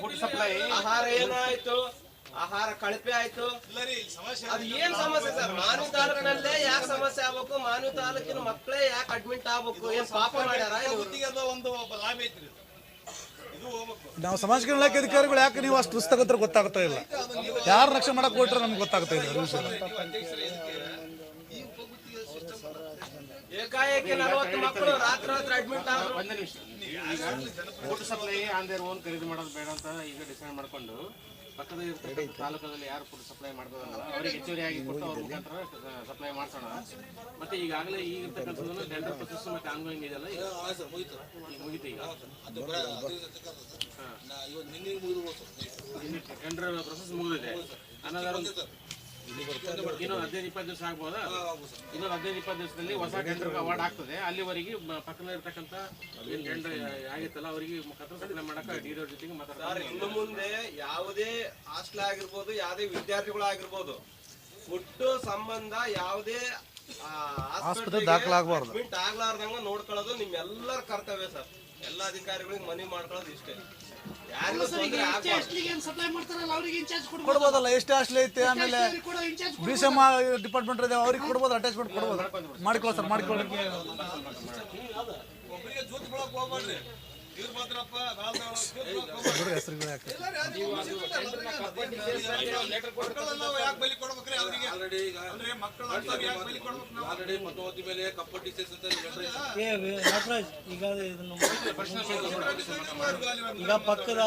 Food supply ಆಹಾರ ಏನಾಯ್ತು? ಆಹಾರ ಕಳಪೆ ಆಯ್ತು? ಅದು ಏನ್ ಸಮಸ್ಯೆ ಸರ್? ಮಾನವ ತಾಲೂಕಿನಲ್ಲೇ ಯಾಕೆ ಸಮಸ್ಯೆ ಆಗ್ಬೇಕು? ಮಾನವ ತಾಲೂಕಿನ ಮಕ್ಕಳೇ ಯಾಕೆ ಅಡ್ಮಿಟ್ ಆಗ್ಬೇಕು? ಏನ್ ಪಾಪ ಮಾಡ್ಯಾರ? ಒಂದು ಲಾಭ ಐತ್ರಿ. ಇದು ಹೋಗ್ಬೇಕು. ನಾವು ಸಮಾಜ ಕಲ್ಯಾಣ ಇಲಾಖೆ ಅಧಿಕಾರಿಗಳು ಯಾಕೆ ನೀವು ಅಷ್ಟು ಪುಸ್ತಕ ಹತ್ರ ಗೊತ್ತಾಗ್ತಾ ಇಲ್ಲ? ಯಾರು ರಕ್ಷಣೆ ಮಾಡಕ್ ಕೊಟ್ರೆ ನಮ್ಗೆ ಗೊತ್ತಾಗ್ತಾ ಇಲ್ಲ ಏಕಾಏಕಿ ನಲವತ್ತು ಮಕ್ಕಳು ರಾತ್ರಿ ರಾತ್ರಿ ಅಡ್ಮಿಟ್ ಆದ್ರು ಈಗ food supply on their own ಖರೀದಿ ಮಾಡೋದು ಬೇಡ ಅಂತ ಈಗ ಡಿಸೈಡ್ ಮಾಡ್ಕೊಂಡು ಪಕ್ಕದ ಇರ್ತಕ್ಕಂಥ ತಾಲೂಕಲ್ಲಿ ಯಾರು ಫುಡ್ ಸಪ್ಲೈ ಮಾಡ್ತಾರಲ್ಲ ಅವ್ರಿಗೆ ಹೆಚ್ಚುವರಿ ಆಗಿ ಕೊಟ್ಟು ಅವ್ರ ಮುಖಾಂತರ ಸಪ್ಲೈ ಮಾಡ್ಸೋಣ. ಮತ್ತೆ ಈಗಾಗಲೇ ಈಗ ಇರ್ತಕ್ಕಂಥದ್ದನ್ನು ಟೆಂಡರ್ ಪ್ರೊಸೆಸ್ ಮತ್ತೆ ಆನ್ಗೋಯಿಂಗ್ ಇದೆಲ್ಲ ಮುಗಿತು ಈಗ. ಟೆಂಡರ್ ಪ್ರೊಸೆಸ್ ಮುಗಿದಿದೆ. ಅನ್ನೋದಾರ ಇನ್ನೊಂದು ಹದಿನೈದು ಇಪ್ಪತ್ತು ದಿವಸ ಆಗ್ಬೋದಾ? ಇನ್ನೊಂದು ಹದಿನೈದು ಇಪ್ಪತ್ತು ದಿವಸದಲ್ಲಿ ಹೊಸ ಟೆಂಡರ್ ಅವಾರ್ಡ್ ಆಗ್ತದೆ. ಅಲ್ಲಿವರೆಗೆ ಮ- ಪಕ್ಕದಲ್ಲಿ ಇರ್ತಕ್ಕಂಥ ಏನು ಟೆಂಡರ್ ಆಗಿತ್ತಲ್ಲ ಅವರಿಗೆ ಮುಖಾಂತರ ಸಪ್ಲೈ ಮಾಡಕ್ಕೆ ಡಿ ಜೊತೆಗೆ ಮಾತಾಡ್ತಾರೆ ಇನ್ನು ಮುಂದೆ ಯಾವುದೇ ಹಾಸ್ಟೆಲ್ ಆಗಿರ್ಬೋದು ಯಾವುದೇ ವಿದ್ಯಾರ್ಥಿಗಳಾಗಿರ್ಬೋದು ಹುಟ್ಟು ಸಂಬಂಧ ಯಾವುದೇ ಆಸ್ಪತ್ರೆ ದಾಖಲಾಗಬಾರ್ದು. ಅಡ್ಮಿಟ್ ಆಗ್ಲಾರ್ದಂಗ ನೋಡ್ಕೊಳ್ಳೋದು ನಿಮ್ಮೆಲ್ಲರ ಕರ್ತವ್ಯ ಸರ್. ಎಲ್ಲ ಅಧಿಕಾರಿಗಳಿಗೆ ಮನವಿ ಮಾಡ್ಕೊಳ್ಳೋದು ಇಷ್ಟೇ. ಯಾರಿಗೂ ತೊಂದ್ರೆ ಆಗ್ಬಾರ್ದು. ಸಪ್ಲೈ ಮಾಡ್ತಾರಲ್ಲ ಅವ್ರಿಗೆ ಇನ್ಚಾರ್ಜ್ ಕೊಡ್ಬೋದಲ್ಲ ಎಷ್ಟು ಹಾಸ್ಟೆಲ್ ಐತೆ ಆಮೇಲೆ ಬಿ ಸಿ ಎಂ ಡಿಪಾರ್ಟ್ಮೆಂಟ್ ಇದೆ ಅವ್ರಿಗೆ ಕೊಡ್ಬೋದು ಅಟ್ಯಾಚ್ಮೆಂಟ್ ಕೊಡ್ಬೋದು? ಮಾಡ್ಕೊಳ್ಳಿ ಸರ್ ಮಾಡ್ಕೊಳ್ಳಿ. ಮೇಲೆ ಅಂತ. ಈಗ ಪಕ್ಕದ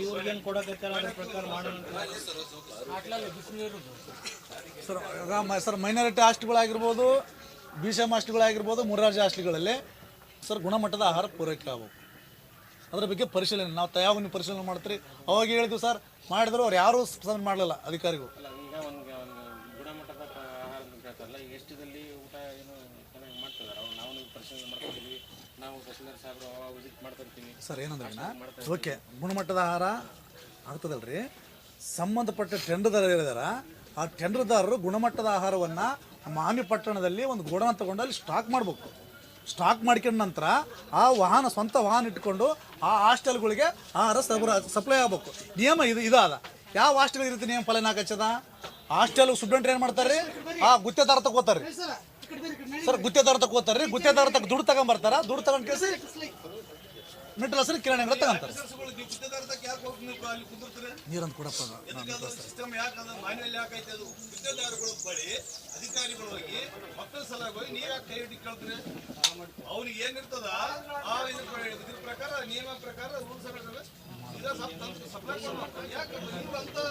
ಇವ್ರಿಗೇನು ಕೊಡಕತ್ತಾರ ಅದ್ರ ಪ್ರಕಾರ ಮಾಡೋಣ ಸರ್ ಸರ್ ಮೈನಾರಿಟಿ ಹಾಸ್ಟ್ಗಳಾಗಿರ್ಬೋದು ಬಿ ಸಿ ಎಂ ಹಾಸ್ಟೆಲ್ಗಳಾಗಿರ್ಬೋದು ಮುರಾರ್ಜಿ ಹಾಸ್ಟೆಲ್ಗಳಲ್ಲಿ ಸರ್ ಗುಣಮಟ್ಟದ ಆಹಾರ ಪೂರೈಕೆ ಆಗಬೇಕು ಅದ್ರ ಬಗ್ಗೆ ಪರಿಶೀಲನೆ. ನಾವು ಯಾವಾಗ ನೀವು ಪರಿಶೀಲನೆ ಮಾಡ್ತೀರಿ. ಅವಾಗ ಹೇಳಿದ್ವಿ ಸರ್. ಮಾಡಿದ್ರು ಅವ್ರು ಯಾರೂ ಸ್ಪಂದನೆ ಮಾಡಲಿಲ್ಲ ಅಧಿಕಾರಿಗಳು ಸರ್ ಏನಂದ್ರೆ ಓಕೆ ಗುಣಮಟ್ಟದ ಆಹಾರ ಆಗ್ತದಲ್ರಿ. ಸಂಬಂಧಪಟ್ಟ ಟೆಂಡರ್ದಾರ ಹೇಳಿದಾರ. ಆ ಟೆಂಡರ್ದಾರರು ಗುಣಮಟ್ಟದ ಆಹಾರವನ್ನು ಮಾಮಿ ಪಟ್ಟಣದಲ್ಲಿ ಒಂದು ಗೋಡನ ತಗೊಂಡು ಅಲ್ಲಿ ಸ್ಟಾಕ್ ಮಾಡಬೇಕು. ಸ್ಟಾಕ್ ಮಾಡ್ಕೊಂಡ ನಂತರ ಆ ವಾಹನ ಸ್ವಂತ ವಾಹನ ಇಟ್ಕೊಂಡು ಆ ಹಾಸ್ಟೆಲ್ಗಳಿಗೆ ಆಹಾರ ಸಬರ ಸಪ್ಲೈ ಆಗ್ಬೇಕು. ನಿಯಮ ಇದು ಇದಾದ. ಯಾವ ಹಾಸ್ಟೆಲ್ ಇರುತ್ತೆ ನಿಯಮ ಫಲನ ಹಾಕದ ಹಾಸ್ಟೆಲ್ ಸ್ಟೂಡೆಂಟ್ ಏನು ಮಾಡ್ತಾರೆ ಆ ಗುತ್ತೇದಾರ ತಗೋತಾರೆ ಸರ್ ಗುತ್ತೇದಾರ ತಗೋತಾರೆ ಗುತ್ತೇದಾರ ತಗ ದುಡ್ಡು ತಗೊಂಬರ್ತಾರ. ದುಡ್ಡು ತಗೊಂಡ್ ಕೇಸಿ ಮಿಟ್ಲ್ ಹಸಿರು ಅಂಗಡಿ ತಗೊಂತಾರೆ. ನೀರಂತ ಕೊಡಪ್ಪ ಸಿಸ್ಟಮ್ ಯಾಕೆ ಅದು ಮಾನ್ಯದಲ್ಲಿ ಯಾಕೈತೆ ಅದು? ಗುತ್ತೇದಾರಗಳು ಬಳಿ ಅಧಿಕಾರಿಗಳು ಹೋಗಿ ಮಕ್ಕಳ ಸಲಾಗಿ ಹೋಗಿ ಯಾಕೆ ಕೈ ಹಿಡಿ ಕೇಳ್ತೀರಿ? ಏನಿರ್ತದ? ಆ ಇದ್ರ ಇದ್ರ ಪ್ರಕಾರ ನಿಯಮ ರೂಲ್ಸ್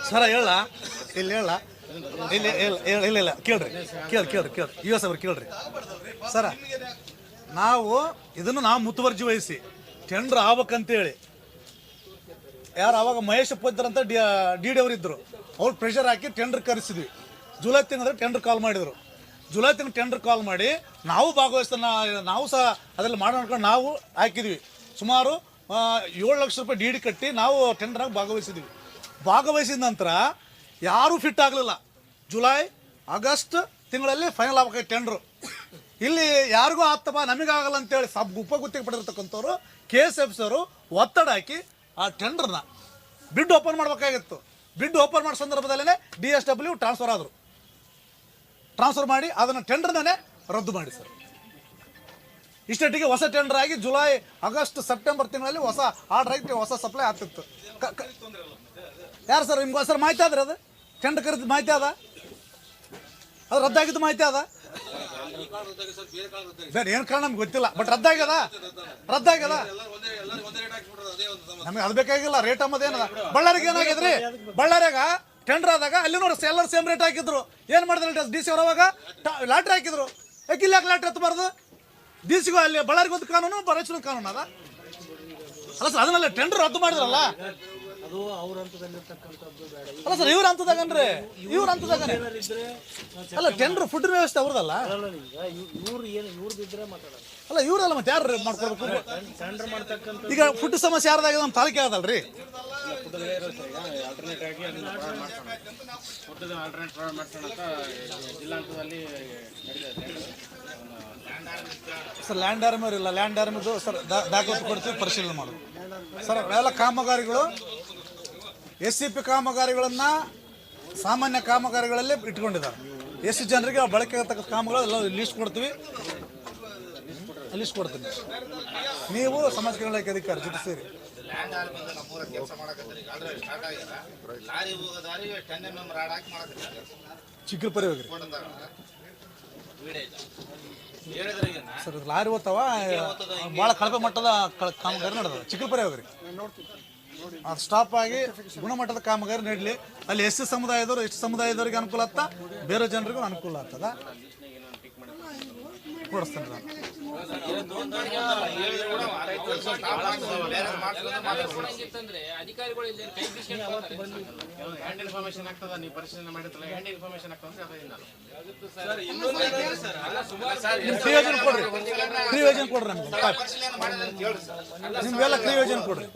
ಸರ ಹೇಳ ಇಲ್ಲಿ ಹೇಳ ಇಲ್ಲಿ ಇಲ್ಲ ಇಲ್ಲ ಇಲ್ಲ ಇಲ್ಲ ಕೇಳ್ರಿ. ಕೇಳಿ ಕೇಳ್ರಿ ಕೇಳ್ರಿ. ಯು ಎಸ್ ಅವ್ರು ಕೇಳ್ರಿ. ಸರ ನಾವು ಇದನ್ನು ನಾವು ಮುತುವರ್ಜಿ ವಹಿಸಿ. ಟೆಂಡರ್ ಆಗ್ಬೇಕಂತೇಳಿ. ಯಾರು ಅವಾಗ ಮಹೇಶ್ ಪೋದ್ರ ಅಂತ ಡಿ ಡಿ ಡಿ ಅವರು ಇದ್ದರು ಅವ್ರು ಪ್ರೆಷರ್ ಹಾಕಿ ಟೆಂಡರ್ ಕರೆಸಿದ್ವಿ. ಜುಲೈ ತಿಂಗಳ ಟೆಂಡರ್ ಕಾಲ್ ಮಾಡಿದರು. ಜುಲೈ ತಿಂಗಳು ಟೆಂಡರ್ ಕಾಲ್ ಮಾಡಿ ನಾವು ಭಾಗವಹಿಸ್ತ ನಾವು ಸಹ ಅದರಲ್ಲಿ ಮಾಡ್ಕೊಂಡು ನಾವು ಹಾಕಿದ್ವಿ. ಸುಮಾರು ಏಳು ಲಕ್ಷ ರೂಪಾಯಿ ಡಿ ಡಿ ಕಟ್ಟಿ ನಾವು ಟೆಂಡರಾಗಿ ಭಾಗವಹಿಸಿದ್ವಿ. ಭಾಗವಹಿಸಿದ ನಂತರ ಯಾರೂ ಫಿಟ್ ಆಗಲಿಲ್ಲ. ಜುಲೈ, ಆಗಸ್ಟ್ ತಿಂಗಳಲ್ಲಿ ಫೈನಲ್ ಆಗ್ಬೇಕಾಗಿ ಟೆಂಡ್ರು ಇಲ್ಲಿ ಯಾರಿಗೂ ಆಗ್ತಪ್ಪ ನಮಗಾಗಲ್ಲ ಅಂತೇಳಿ ಸಬ್ ಉಪ ಗುತ್ತಿಗೆ ಪಡೆದಿರ್ತಕ್ಕಂಥವ್ರು ಕೆ ಎಸ್ ಎಫ್ ಅವರು ಒತ್ತಡ ಹಾಕಿ ಆ ಟೆಂಡರ್ನ ಬಿಡ್ ಓಪನ್ ಮಾಡಬೇಕಾಗಿತ್ತು. ಬಿಡ್ ಓಪನ್ ಮಾಡೋ ಸಂದರ್ಭದಲ್ಲೇ ಡಿ ಎಸ್ ಡಬ್ಲ್ಯೂ ಟ್ರಾನ್ಸ್ಫರ್ ಆದರು. ಟ್ರಾನ್ಸ್ಫರ್ ಮಾಡಿ ಅದನ್ನು ಟೆಂಡರ್ನೇ ರದ್ದು ಮಾಡಿ ಸರ್ ಇಷ್ಟೊಟ್ಟಿಗೆ ಹೊಸ ಟೆಂಡರ್ ಆಗಿ ಜುಲೈ ಆಗಸ್ಟ್ ಸೆಪ್ಟೆಂಬರ್ ತಿಂಗಳಲ್ಲಿ ಹೊಸ ಆರ್ಡರ್ ಆಗಿ ಹೊಸ ಸಪ್ಲೈ ಆಗ್ತಿತ್ತು. ಯಾರು ಸರ್ ನಿಮ್ಗೆ ಸರ್ ಮಾಹಿತಿ ಆದ್ರೆ ಅದು? ಟೆಂಡರ್ ಕರೆದ ಮಾಹಿತಿ ಅದ ಅದು ರದ್ದಾಗಿದ್ದು ಮಾಹಿತಿ ಅದ ಸರ್ ಏನು ಕಾರಣ ನಮ್ಗೆ ಗೊತ್ತಿಲ್ಲ. ಬಟ್ ರದ್ದಾಗ್ಯದ? ರದ್ದಾಗ್ಯದ? ನಮಗೆ ಅದು ಬೇಕಾಗಿಲ್ಲ ರೇಟ್ ಅಂಬದೇನದ ಬಳ್ಳಾರಿಗೆ ಏನಾಗಿದ್ರಿ? ಬಳ್ಳಾರಿಯಾಗ ಟೆಂಡರ್ ಆದಾಗ ಅಲ್ಲಿ ನೋಡ್ರಿ ಎಲ್ಲರೂ ಸೇಮ್ ರೇಟ್ ಹಾಕಿದ್ರು. ಏನು ಮಾಡಿದ್ರು ಡಿ ಸಿ ಅವಾಗ ಲಾಟ್ರಿ ಹಾಕಿದ್ರು. ಯಾಕೆ ಯಾಕೆ ಲಾಟ್ರಿ ಎತ್ತಬಾರ್ದು ಡಿ ಸಿಗೂ ಅಲ್ಲಿ ಬಳ್ಳಾರಿಗೆ ಒಂದು ಕಾನೂನು ಬರಚನ ಕಾನೂನು ಅದ? ಅಲ್ಲ ಸರ್ ಅದನ್ನೆಲ್ಲ ಟೆಂಡರ್ ರದ್ದು ಮಾಡಿದ್ರಲ್ಲ? ಅದು ಅವ್ರ ಹಂತದಲ್ಲಿರ್ತಕ್ಕಂಥದ್ದು ಬೇಡ. ಅಲ್ಲ ಸರ್ ಇವ್ರ ಹಂತದಾಗನ್ರಿ. ಇವ್ರ ಹಂತದಾಗ ಅಲ್ಲ ಟೆಂಡರ್ ಫುಡ್ ವ್ಯವಸ್ಥೆ ಅವ್ರದಲ್ಲ? ಈಗ ಇವ್ರು ಏನು ಇವ್ರದ್ದು ಇದ್ರೆ ಮಾತಾಡೋದು ಅಲ್ಲ ಇವ್ರಲ್ಲ ಮತ್ತೆ ಯಾರು ಮಾಡ್ಕೊಬೇಕು ಟೆಂಡರ್ ಮಾಡ್ತಕ್ಕಂಥ ಈಗ ಫುಡ್ ಸಮಸ್ಯೆ ಯಾರ್ದಾಗ ನಮ್ಮ ತಾಲೂಕೆ ಆದಲ್ರಿ ಫುಡ್ಡಲ್ಲೇ ಇರುತ್ತೆ ಈಗ ಆಲ್ಟರ್ನೇಟ್ ಆಗಿ ಅದನ್ನ ಪ್ರೊವೈಡ್ ಮಾಡ್ಸೋಣ ಫುಡ್ ಆಲ್ಟರ್ನೇಟ್ ಪ್ರೊವೈಡ್ ಮಾಡ್ಸೋಣ ಅಂತ ಜಿಲ್ಲಾ ಹಂತದಲ್ಲಿ ಸರ್ ಲ್ಯಾಂಡ್ ಆರ್ಮರ್ ಇಲ್ಲ ಲ್ಯಾಂಡ್ ಆರ್ಮಿದು ಸರ್ ದಾಖಲಾತಿ ಕೊಡ್ತೀವಿ ಪರಿಶೀಲನೆ ಮಾಡೋದು. ಸರ್ ಎಲ್ಲ ಕಾಮಗಾರಿಗಳು ಎಸ್ ಸಿ ಪಿ ಕಾಮಗಾರಿಗಳನ್ನ ಸಾಮಾನ್ಯ ಕಾಮಗಾರಿಗಳಲ್ಲಿ ಇಟ್ಕೊಂಡಿದ್ದಾರೆ. ಎಷ್ಟು ಜನರಿಗೆ ಬಳಕೆ ಆಗತಕ್ಕ ಕಾಮಗಳು ಎಲ್ಲ ಲಿಸ್ಟ್ ಕೊಡ್ತೀವಿ ಲಿಸ್ಟ್ ಕೊಡ್ತೀನಿ ನೀವು ಸಮಾಜ ಕಲ್ಯಾಣ ಅಧಿಕಾರಿ, ಜೊತೆ ಸೇರಿ. ಚಿಕ್ಕಪರಿ ಹೋಗ್ರಿ ಸರ್, ಲಾರಿ ಓದ್ತಾವ ಭಾಳ ಕಳಪೆ ಮಟ್ಟದ ಕಾಮಗಾರಿ ನಡೆದ ಚಿಕ್ಕಪರಿ ಹೋಗ್ರಿ ಅದು ಸ್ಟಾಪ್ ಆಗಿ ಗುಣಮಟ್ಟದ ಕಾಮಗಾರಿ ನೀಡಲಿ. ಅಲ್ಲಿ ಎಷ್ಟು ಸಮುದಾಯದವರು ಎಷ್ಟು ಸಮುದಾಯದವರಿಗೆ ಅನುಕೂಲ ಆಗ್ತಾ, ಬೇರೆ ಜನರಿಗೂ ಅನುಕೂಲ ಆಗ್ತದ? ಕೊಡಿಸ್ತೇನೆ ಹ್ಯಾಂಡ್ ಇನ್ಫಾರ್ಮೇಶನ್ ಆಗ್ತದ ನೀವು ಪರಿಶೀಲನೆ ಮಾಡಿದ್ರಲ್ಲ ಹ್ಯಾಂಡ್ ಇನ್ಫಾರ್ಮೇಶನ್ ಆಗ್ತದೆ ಅದರಿಂದ ಸರ್ ಇನ್ನೊಂದು ಏನಂದ್ರೆ ಸರ್ ಅಲ್ಲ ಸುಮಾರು ಫ್ರೀ ಯೋಜನೆ ಕೊಡ್ರಿ ನಮ್ಗೆ ನಿಮ್ಗೆಲ್ಲ ಫ್ರೀ ಯೋಜನೆ ಕೊಡ್ರಿ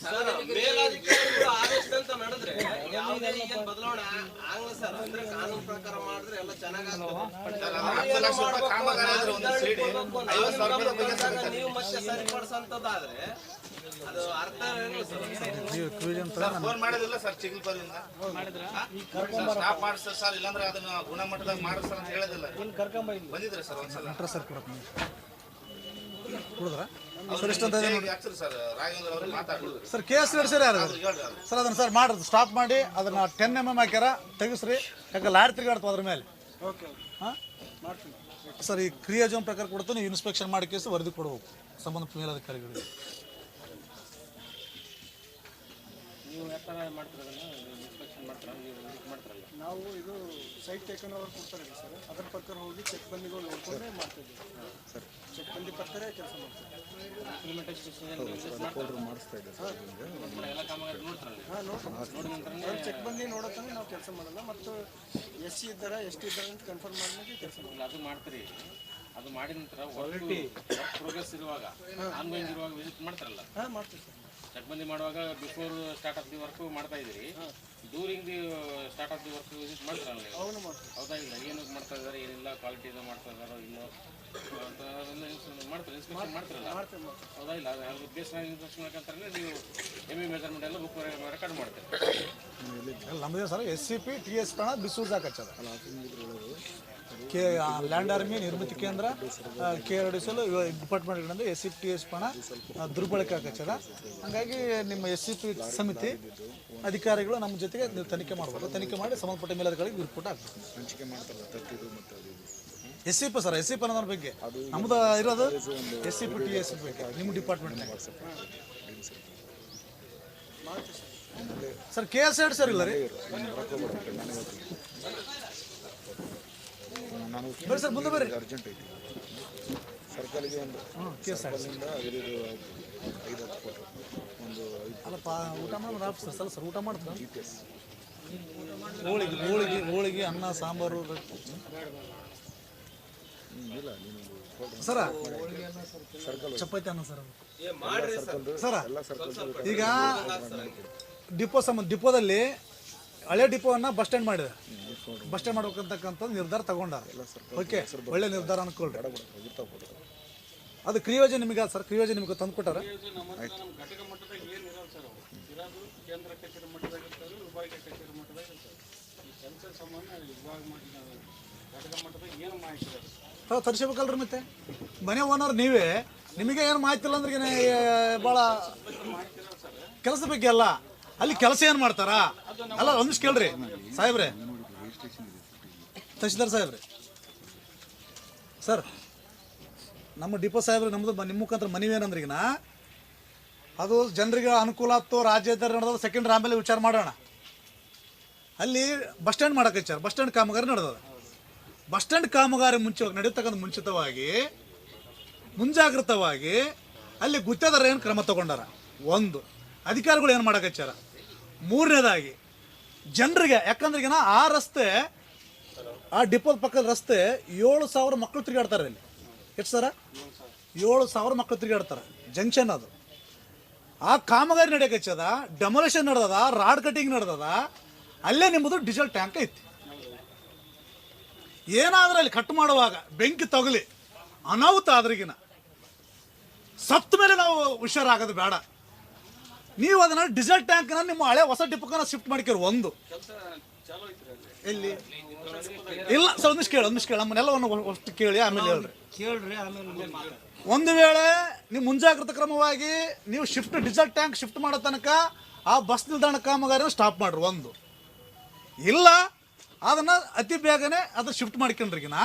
ಸರ್ ಮೇಲಾಧಿಕಾರಿಗಳು ಆದೇಶದಂತ ನಡೆದ್ರೆ ಯಾವುದೇ ಬದಲಾವಣೆ ಆಗಲ್ಲ ಸರ್ ಅಂದ್ರೆ ಕಾನೂನು ಪ್ರಕಾರ ಮಾಡಿದ್ರೆ ಎಲ್ಲ ಚೆನ್ನಾಗಾಗ್ತದೆ ನೀವು ಮತ್ತೆ ಸರಿಪಡಿಸಂತದ್ದಾದ್ರೆ ಅದು ಅರ್ಥ ಏನು ಸರ್. ಫೋನ್ ಮಾಡೋದಿಲ್ಲ ಸ್ಟಾಪ್ ಮಾಡಿಸ್ತಾರೆ ಸರ್ ಇಲ್ಲಾಂದ್ರೆ ಅದನ್ನ ಗುಣಮಟ್ಟದಾಗ ಮಾಡಿಸ್ತಾರೆ ಅಂತ ಹೇಳೋದಿಲ್ಲ ಬಂದಿದ್ರೆ ಸರ್ ಒಂದ್ಸಲ? ಸರ್ ಕುಡಿದ್ರ? ಸರ್ ಇಷ್ಟಂತ ಸರ್ ಕೇಸ್ ನಡೆಸಿರಿ ಯಾರು? ಸರ್ ಅದನ್ನ ಸರ್ ಮಾಡ್ರಿ ಸ್ಟಾಪ್ ಮಾಡಿ ಅದನ್ನ ಟೆನ್ ಎಂ ಎಂ ಹಾಕ್ಯಾರ ತೆಗಿಸ್ರಿ ಯಾಕೆ ಲಾರಿ ತಿರ್ಗಾಡ್ತು ಅದ್ರ ಮೇಲೆ. ಹಾಂ? ಸರ್ ಈ ಕ್ರಿಯಾಜೋನ್ ಪ್ರಕಾರ ಕೊಡುತ್ತೆ ನೀವು ಇನ್ಸ್ಪೆಕ್ಷನ್ ಮಾಡಿ ಕೇಸ್ ವರದಿ ಕೊಡಬೇಕು ಸಂಬಂಧಪಟ್ಟ ಮೇಲಧಿಕಾರಿಗಳಿಗೆ. ನೀವು ಯಾವ ಥರ ಮಾಡ್ತೀರ ಇನ್ಸ್ಪೆಕ್ಷನ್ ಮಾಡ್ತೀರಾ ನೀವು ವಿಸಿಟ್ ಮಾಡ್ತೀರಲ್ಲ? ನಾವು ಇದು ಸೈಟ್ ಟೇಕನ್ ಅವ್ರು ಕೊಡ್ತಾರೆ ಸರ್. ಅದರ ಪ್ರಕಾರ ಹೋಗಿ ಚೆಕ್ ಬಂದಿಗಳು ನೋಡ್ಕೊಂಡೇ ಸರ್. ಚೆಕ್ ಬಂದಿ ಪಕ್ಕರೆ ಕೆಲಸ ಮಾಡ್ತೀವಿ ಚೆಕ್ ಬಂದಿ ನೋಡೋ ತನಕ ನಾವು ಕೆಲಸ ಮಾಡಲ್ಲ. ಮತ್ತು ಎಸ್ ಸಿ ಎಸ್ ಎಷ್ಟು ಇದ್ದಾರೆ ಅಂತ ಕನ್ಫರ್ಮ್ ಮಾಡಿದ್ರೆ ಕೆಲಸ ಮಾಡಲ್ಲ ಅದು ಮಾಡ್ತೀರಿ. ಅದು ಮಾಡಿದ ನಂತರ ಕ್ವಾಲಿಟಿ ಪ್ರೋಗ್ರೆಸ್ ಇರುವಾಗ ಆನ್ಲೈನ್ ಇರುವಾಗ ವಿಸಿಟ್ ಮಾಡ್ತಾರಲ್ಲ? ಹಾಂ ಮಾಡ್ತೀವಿ ಸರ್. ಚಕ್ಬಂದಿ ಮಾಡುವಾಗ before start of the work ಮಾಡ್ತಾ ಇದ್ದೀರಿ. During the start of the work visit ಮಾಡ್ತಾರಲ್ಲ ನೀವು? ಹೌದಾ ಇಲ್ಲ ಏನು ಮಾಡ್ತಾ ಇದ್ದಾರೆ ಏನಿಲ್ಲ ಕ್ವಾಲಿಟಿ ಇದು ಮಾಡ್ತಾ ಇದ್ದಾರೋ ಇಲ್ಲ? ಅಂತ ಮಾಡ್ತಾರೆ ಇನ್ಸ್ಪೆಕ್ಷನ್ ಮಾಡ್ತಾರಲ್ಲ? ಹೌದಾ ಇಲ್ಲ ಅದು ಬೇಸ್ ಇನ್ಸ್ಪೆಕ್ಷನ್ ಮಾಡ್ಕೊಂತಾರೆ ನೀವು ಎಂ ಇ ಮೆಜರ್ಮೆಂಟ್ ಎಲ್ಲ ಬುಕ್ ರೆಕಾರ್ಡ್ ಮಾಡ್ತೀರಿ. ನಮ್ಮದೇ sir S C P T S ಕಣ ಬಿಸೂರ್ ಕಚ್ಚದ K land army Nirmiti Kendra K R D ಸಲ್ ಡಿಪಾರ್ಟ್ಮೆಂಟ್ಗಳಿಂದ ಎಸ್ ಸಿ ಟಿ ಎಸ್ ಪಣ ದುರ್ಬಳಕೆ ಹಾಕಚ್ಚದ ಹಂಗಾಗಿ ನಿಮ್ಮ ಎಸ್ ಸಿ ಪಿ ಸಮಿತಿ ಅಧಿಕಾರಿಗಳು ನಮ್ಮ ಜೊತೆಗೆ ನೀವು ತನಿಖೆ ಮಾಡಬಹುದು ತನಿಖೆ ಮಾಡಿ ಸಂಬಂಧಪಟ್ಟ ಮೇಲಧಿಕಾರಿಗೆ ರಿಪೋರ್ಟ್ ಆಗ್ತದೆ S C P sir S C P ಅನ್ನೋದ್ರ ಬಗ್ಗೆ. ನಮ್ದು ಇರೋದು S C P T S ಬಗ್ಗೆ. ನಿಮ್ಮ ಡಿಪಾರ್ಟ್ಮೆಂಟ್ನಾಗ ಸರ್ ಕೆ ಎಸ್ ಎರಡು ಸರ್ ಇಲ್ಲ ರೀ? ಸರ್, ಮುಂದೆ ಬರ್ರಿ. ಅರ್ಜೆಂಟ್ ಐತಿ ಸರ್ಕಲ್ಗೆ ಒಂದು ಒಂದು ಊಟ ಸರ್ ಸರ್ ಊಟ ಹೋಳಿಗೆ ಅನ್ನ, ಸಾಂಬಾರು ಇಲ್ಲ ನೀನು ಸರ, ಚಪಾತಿ ಅನ್ನ ಸರ್ ಸರ, ಈಗ ಡಿಪೋ ಸಂಬಂಧ ಡಿಪೋದಲ್ಲಿ ಹಳೆ ಡಿಪೋವನ್ನು ಬಸ್ ಸ್ಟ್ಯಾಂಡ್ ಮಾಡಿದೆ. ಬಸ್ ಸ್ಟ್ಯಾಂಡ್ ಮಾಡ್ಬೇಕಂತಕ್ಕಂಥ ನಿರ್ಧಾರ ತಗೊಂಡಾರ. ಓಕೆ ಒಳ್ಳೆ ನಿರ್ಧಾರ ಅನ್ಕೊಳ್ರಿ. ಅದು ಕ್ರಿಯೋಜನೆ ನಿಮಗೆ ಸರ್ ಕ್ರಿಯೋಜನೆ ನಿಮಗೆ ತಂದು ಕೊಟ್ಟಾರ ತಾವು ತರಿಸ್ಬೇಕಲ್ರಿ ಮತ್ತೆ. ಮನೆ ಓನರ್ ನೀವೇ ನಿಮಗೆ ಏನು ಮಾಹಿತಿ ಇಲ್ಲ ಅಂದ್ರೆ ಭಾಳ ಕೆಲಸ ಬಗ್ಗೆ ಅಲ್ಲ. ಅಲ್ಲಿ ಕೆಲಸ ಏನು ಮಾಡ್ತಾರ? ಅಲ್ಲ ಒಂದಿಷ್ಟು ಕೇಳ್ರಿ. ಸಾಹೇಬ್ರೆ. ತಹಶೀಲ್ದಾರ್ ಸಾಹೇಬ್ರೆ. ಸರ್, ನಮ್ಮ ಡಿಪೋ ಸಾಹೇಬ್ರೆ, ನಮ್ದು ನಿಮ್ಮ ಮುಖಾಂತರ ಮನವಿ ಏನಂದ್ರೆ ಈಗ ಅದು ಜನರಿಗೆ ಅನುಕೂಲ ಆಯ್ತು ರಾಜ್ಯದಲ್ಲಿ ನಡೆದ ಸೆಕೆಂಡ್ ಆಮೇಲೆ ವಿಚಾರ ಮಾಡೋಣ. ಅಲ್ಲಿ ಬಸ್ ಸ್ಟ್ಯಾಂಡ್ ಮಾಡಕ್ಕೆ ಹಚ್ಚಾರ ಬಸ್ ಸ್ಟ್ಯಾಂಡ್ ಕಾಮಗಾರಿ ನಡೆದ ಬಸ್ ಸ್ಟ್ಯಾಂಡ್ ಕಾಮಗಾರಿ ಮುಂಚೆ ನಡೀತಕ್ಕಂಥ ಮುಂಚಿತವಾಗಿ, ಮುಂಜಾಗ್ರತವಾಗಿ ಅಲ್ಲಿ ಗುತ್ತೇದಾರ ಏನು ಕ್ರಮ ತಗೊಂಡಾರ? ಒಂದು, ಅಧಿಕಾರಿಗಳು ಏನು ಮಾಡಕಚ್ಚಾರ ಮೂರನೇದಾಗಿ, ಜನರಿಗೆ ಯಾಕಂದ್ರೆ ಆ ರಸ್ತೆ, ಆ ಡಿಪೋದ ಪಕ್ಕದ ರಸ್ತೆ ಏಳು ಸಾವಿರ ಮಕ್ಕಳು ತಿರುಗಾಡ್ತಾರೆ ಇಲ್ಲಿ. ಎಷ್ಟು ಸರ ಏಳು ಸಾವಿರ ಮಕ್ಕಳು ತಿರುಗಾಡ್ತಾರೆ. ಜಂಕ್ಷನ್ ಅದು. ಆ ಕಾಮಗಾರಿ ನಡೆಯಕಚ್ಚದ ಡೆಮೊಲೇಷನ್ ನಡೆದದ, ರಾಡ್ ಕಟ್ಟಿಂಗ್ ನಡೆದದ, ಅಲ್ಲೇ ನಿಮ್ಮದು ಡೀಸೆಲ್ ಟ್ಯಾಂಕ್ ಐತಿ. ಏನಾದ್ರೂ ಅಲ್ಲಿ ಕಟ್ ಮಾಡುವಾಗ ಬೆಂಕಿ ತಗಲಿ, ಅನಾಹುತ ಆದ್ರಿಗಿನ ಸತ್ತ ಮೇಲೆ ನಾವು ಹುಷಾರಾಗೋದು ಬೇಡ. ನೀವು ಅದನ್ನ ಡಿಸೇಲ್ ಟ್ಯಾಂಕ್ನ ನಿಮ್ಮ ಹಳೆ ಹೊಸ ಡಿಪೋಕನ್ನ ಶಿಫ್ಟ್ ಮಾಡ್ಕೊರಿ ಒಂದು. ಎಲ್ಲಿ? ಇಲ್ಲ ಸರ್ ಒಂದಿಷ್ಟು ಕೇಳಿ ಒಂದಿಷ್ಟು ಕೇಳಿ ಒಂದು ಅಷ್ಟು ಕೇಳಿ ಆಮೇಲೆ ಹೇಳ್ರಿ. ಕೇಳ್ರಿ ಆಮೇಲೆ ಮಾತಾಡಿ ಒಂದು ವೇಳೆ ನೀವು ಮುಂಜಾಗ್ರತಾ ಕ್ರಮವಾಗಿ ನೀವು ಶಿಫ್ಟ್ ಡಿಸೆಲ್ ಟ್ಯಾಂಕ್ ಶಿಫ್ಟ್ ಮಾಡೋ ತನಕ ಆ ಬಸ್ ನಿಲ್ದಾಣ ಕಾಮಗಾರಿನ ಸ್ಟಾಪ್ ಮಾಡ್ರಿ ಒಂದು. ಇಲ್ಲ ಅದನ್ನು ಅತಿ ಬೇಗನೆ ಅದನ್ನ ಶಿಫ್ಟ್ ಮಾಡ್ಕೊಂಡ್ರಿಗಿನ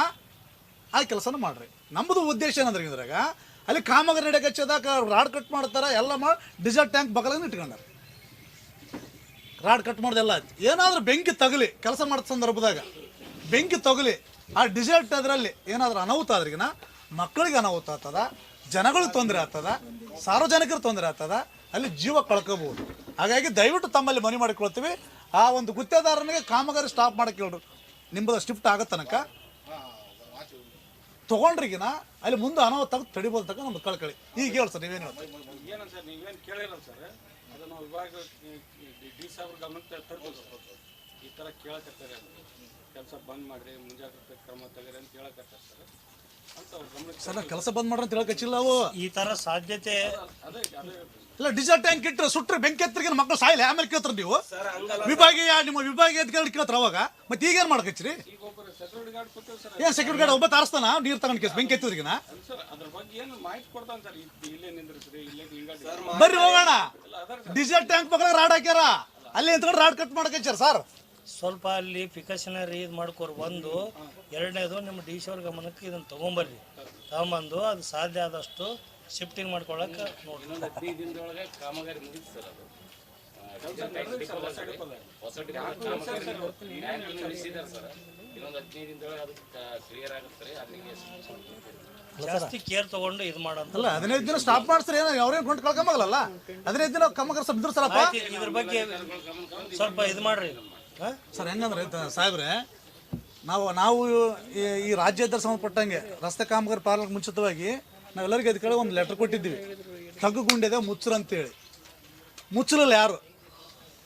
ಆ ಕೆಲಸನ ಮಾಡ್ರಿ. ನಮ್ಮದು ಉದ್ದೇಶ ಏನಂದ್ರೆ ಇದ್ರಾಗ? ಅಲ್ಲಿ ಕಾಮಗಾರಿ ನಡೆಯಕ್ಕೆ ಹಚ್ಚಿದಾಗ ರಾಡ್ ಕಟ್ ಮಾಡ್ತಾರೆ ಎಲ್ಲ ಮಾಡಿ ಡೀಸೆಲ್ ಟ್ಯಾಂಕ್ ಬಗಲಾಗ ಇಟ್ಕೊಂಡಾರ. ರಾಡ್ ಕಟ್ ಮಾಡೋದೆಲ್ಲ ಆಯ್ತು. ಏನಾದ್ರೂ ಬೆಂಕಿ ತಗಲಿ, ಕೆಲಸ ಮಾಡಿದ ಸಂದರ್ಭದಾಗ ಬೆಂಕಿ ತಗಲಿ, ಆ ಡಿಸಲ್ಟ್ ಅದರಲ್ಲಿ ಏನಾದ್ರೂ ಅನಾಹುತ ಆದ್ರಿಗಿನ ಮಕ್ಕಳಿಗೆ ಅನಾಹುತ ಆಗ್ತದ, ಜನಗಳಿಗೆ ತೊಂದರೆ ಆಗ್ತದ ಸಾರ್ವಜನಿಕರು ತೊಂದರೆ ಆಗ್ತದ, ಅಲ್ಲಿ ಜೀವ ಕಳ್ಕೋಬಹುದು. ಹಾಗಾಗಿ ದಯವಿಟ್ಟು ತಮ್ಮಲ್ಲಿ ಮನವಿ ಮಾಡಿಕೊಳ್ತೀವಿ. ಆ ಒಂದು ಗುತ್ತೇದಾರನಿಗೆ ಕಾಮಗಾರಿ ಸ್ಟಾಪ್ ಮಾಡಕ್ಕೆ ಹೇಳ್ರು. ನಿಮ್ಮದು ಶಿಫ್ಟ್ ಆಗೋ ತನಕ ತೊಗೊಂಡ್ರಿಗಿನ ಅಲ್ಲಿ ಮುಂದೆ ಅನಾಹುತ ತೆಗೆದು ತಡಿಬೋದು ತನಕ ನಮ್ದು ಕಳ್ಕಳಿ ಈಗ ಹೇಳಿ ಸರ್, ನೀವೇನು ಹೇಳ್ತೀರಿ? ಏನಂತ ನೀವೇನು ಕೇಳಿಲ್ಲ ಸರ್? ಅದನ್ನು ವಿಭಾಗ ಡಿ ಸಾಬ್ರ ಗಮನಕ್ಕೆ ತರ್ಬೋದು ಈ ಥರ ಕೇಳಕತ್ತಾರೆ ಕೆಲಸ ಬಂದ್ ಮಾಡ್ರಿ, ಮುಂಜಾಗ್ರತೆ ಕ್ರಮ ತೆಗೀರಿ ಅಂತ ಹೇಳಕತ್ತಾರೆ ಸರ್. ಸರ್ ಕೆಲಸ ಬಂದ್ ಮಾಡ್ರಿ ಅಂತ ಹೇಳಕ್ ಅವು ಈ ತರ ಸಾಧ್ಯತೆ ಇಲ್ಲ ಡಿಸಲ್ ಟ್ಯಾಂಕ್ ಇಟ್ಟರೆ ಸುಟ್ಟರೆ ಬೆಂಕಿ ಎತ್ತರಿಗೆ ಮಕ್ಕಳು ಸಾಯಿಲ್ಲ ಆಮೇಲೆ ಕೇಳ್ತಾರೆ ನೀವು. ವಿಭಾಗೀಯ ನಿಮ್ಮ ವಿಭಾಗೀಯ ಅಧಿಕಾರಿ ಕೇಳ್ತಾರೆ ಅವಾಗ. ಮತ್ತೆ ಈಗೇನು ಈಗ ಸರ್ ಏನ್ ಸೆಕ್ಯೂರಿಟಿ ಗಾರ್ಡ್ ಒಬ್ಬ ತಾರಸ್ತಾನ? ನೀರು ತಗೊಂಡ್ ಕೇಸ್ ಬೆಂಕಿ ಎತ್ತಿದ್ರಿಗಿನ? ಏನು ಬರ್ರಿ ಹೋಗೋಣ. ಡಿಸಲ್ ಟ್ಯಾಂಕ್ ಪಕ್ಕ ರಾಡ್ ಹಾಕ್ಯಾರ. ಅಲ್ಲಿ ನಿಂತ್ಕೊಂಡು ರಾಡ್ ಕಟ್ ಮಾಡಕಚ್ಚಾರ ಸರ್. ಸ್ವಲ್ಪ ಅಲ್ಲಿ ಪ್ರಿಕಾಷನರಿ ಇದು ಮಾಡ್ಕೋರು. ಒಂದು ಎರಡನೇದು ನಿಮ್ಮ ಡಿ ಸಿ ಅವ್ರ ಗಮನಕ್ಕೆ ಇದನ್ನು ತೊಗೊಂಬರ್ರಿ. ತಗೊಂಬಂದು ಅದು ಸಾಧ್ಯ ಆದಷ್ಟು ಶಿಫ್ಟಿಂಗ್ ಮಾಡ್ಕೊಳಕ್ಕೆ ನೋಡಿ ಕಾಮಗಾರಿ ಮುಗಿತು ಸರ್ ಅದು. ಜಾಸ್ತಿ ಕೇರ್ ತಗೊಂಡು ಇದು ಮಾಡಂತಲ್ಲ ಹದಿನೈದು ದಿನ ಸ್ಟಾಪ್ ಮಾಡಿಸ್ರಿ. ಏನೋ ಅವ್ರೇನು ಕೊಂಡು ಕಳ್ಕೊಂಬಲ್ಲ ಹದಿನೈದು ದಿನ ಕಮ್ಮಗಾರ ಸ್ವಲ್ಪ ಸರ್ ಇದ್ರ ಬಗ್ಗೆ ಸ್ವಲ್ಪ ಇದು ಮಾಡ್ರಿ. ಸರ್, ಹೆಂಗಂದ್ರೆ ಸಾಹೇಬ್ರೆ, ನಾವು ನಾವು ಈ- ರಾಜ್ಯದ ಸಂಬಂಧಪಟ್ಟಂಗೆ ರಸ್ತೆ ಕಾಮಗಾರಿ ಪ್ರಾರಂಭ ಮುಂಚಿತವಾಗಿ ನಾವೆಲ್ಲರಿಗೆ ಅದಕ್ಕೆ ಒಂದು ಲೆಟರ್ ಕೊಟ್ಟಿದ್ದೀವಿ. ತಗ್ಗು ಗುಂಡಿದೆ ಮುಚ್ಚರು ಅಂತೇಳಿ. ಮುಚ್ಚಲಲ್ಲ ಯಾರು?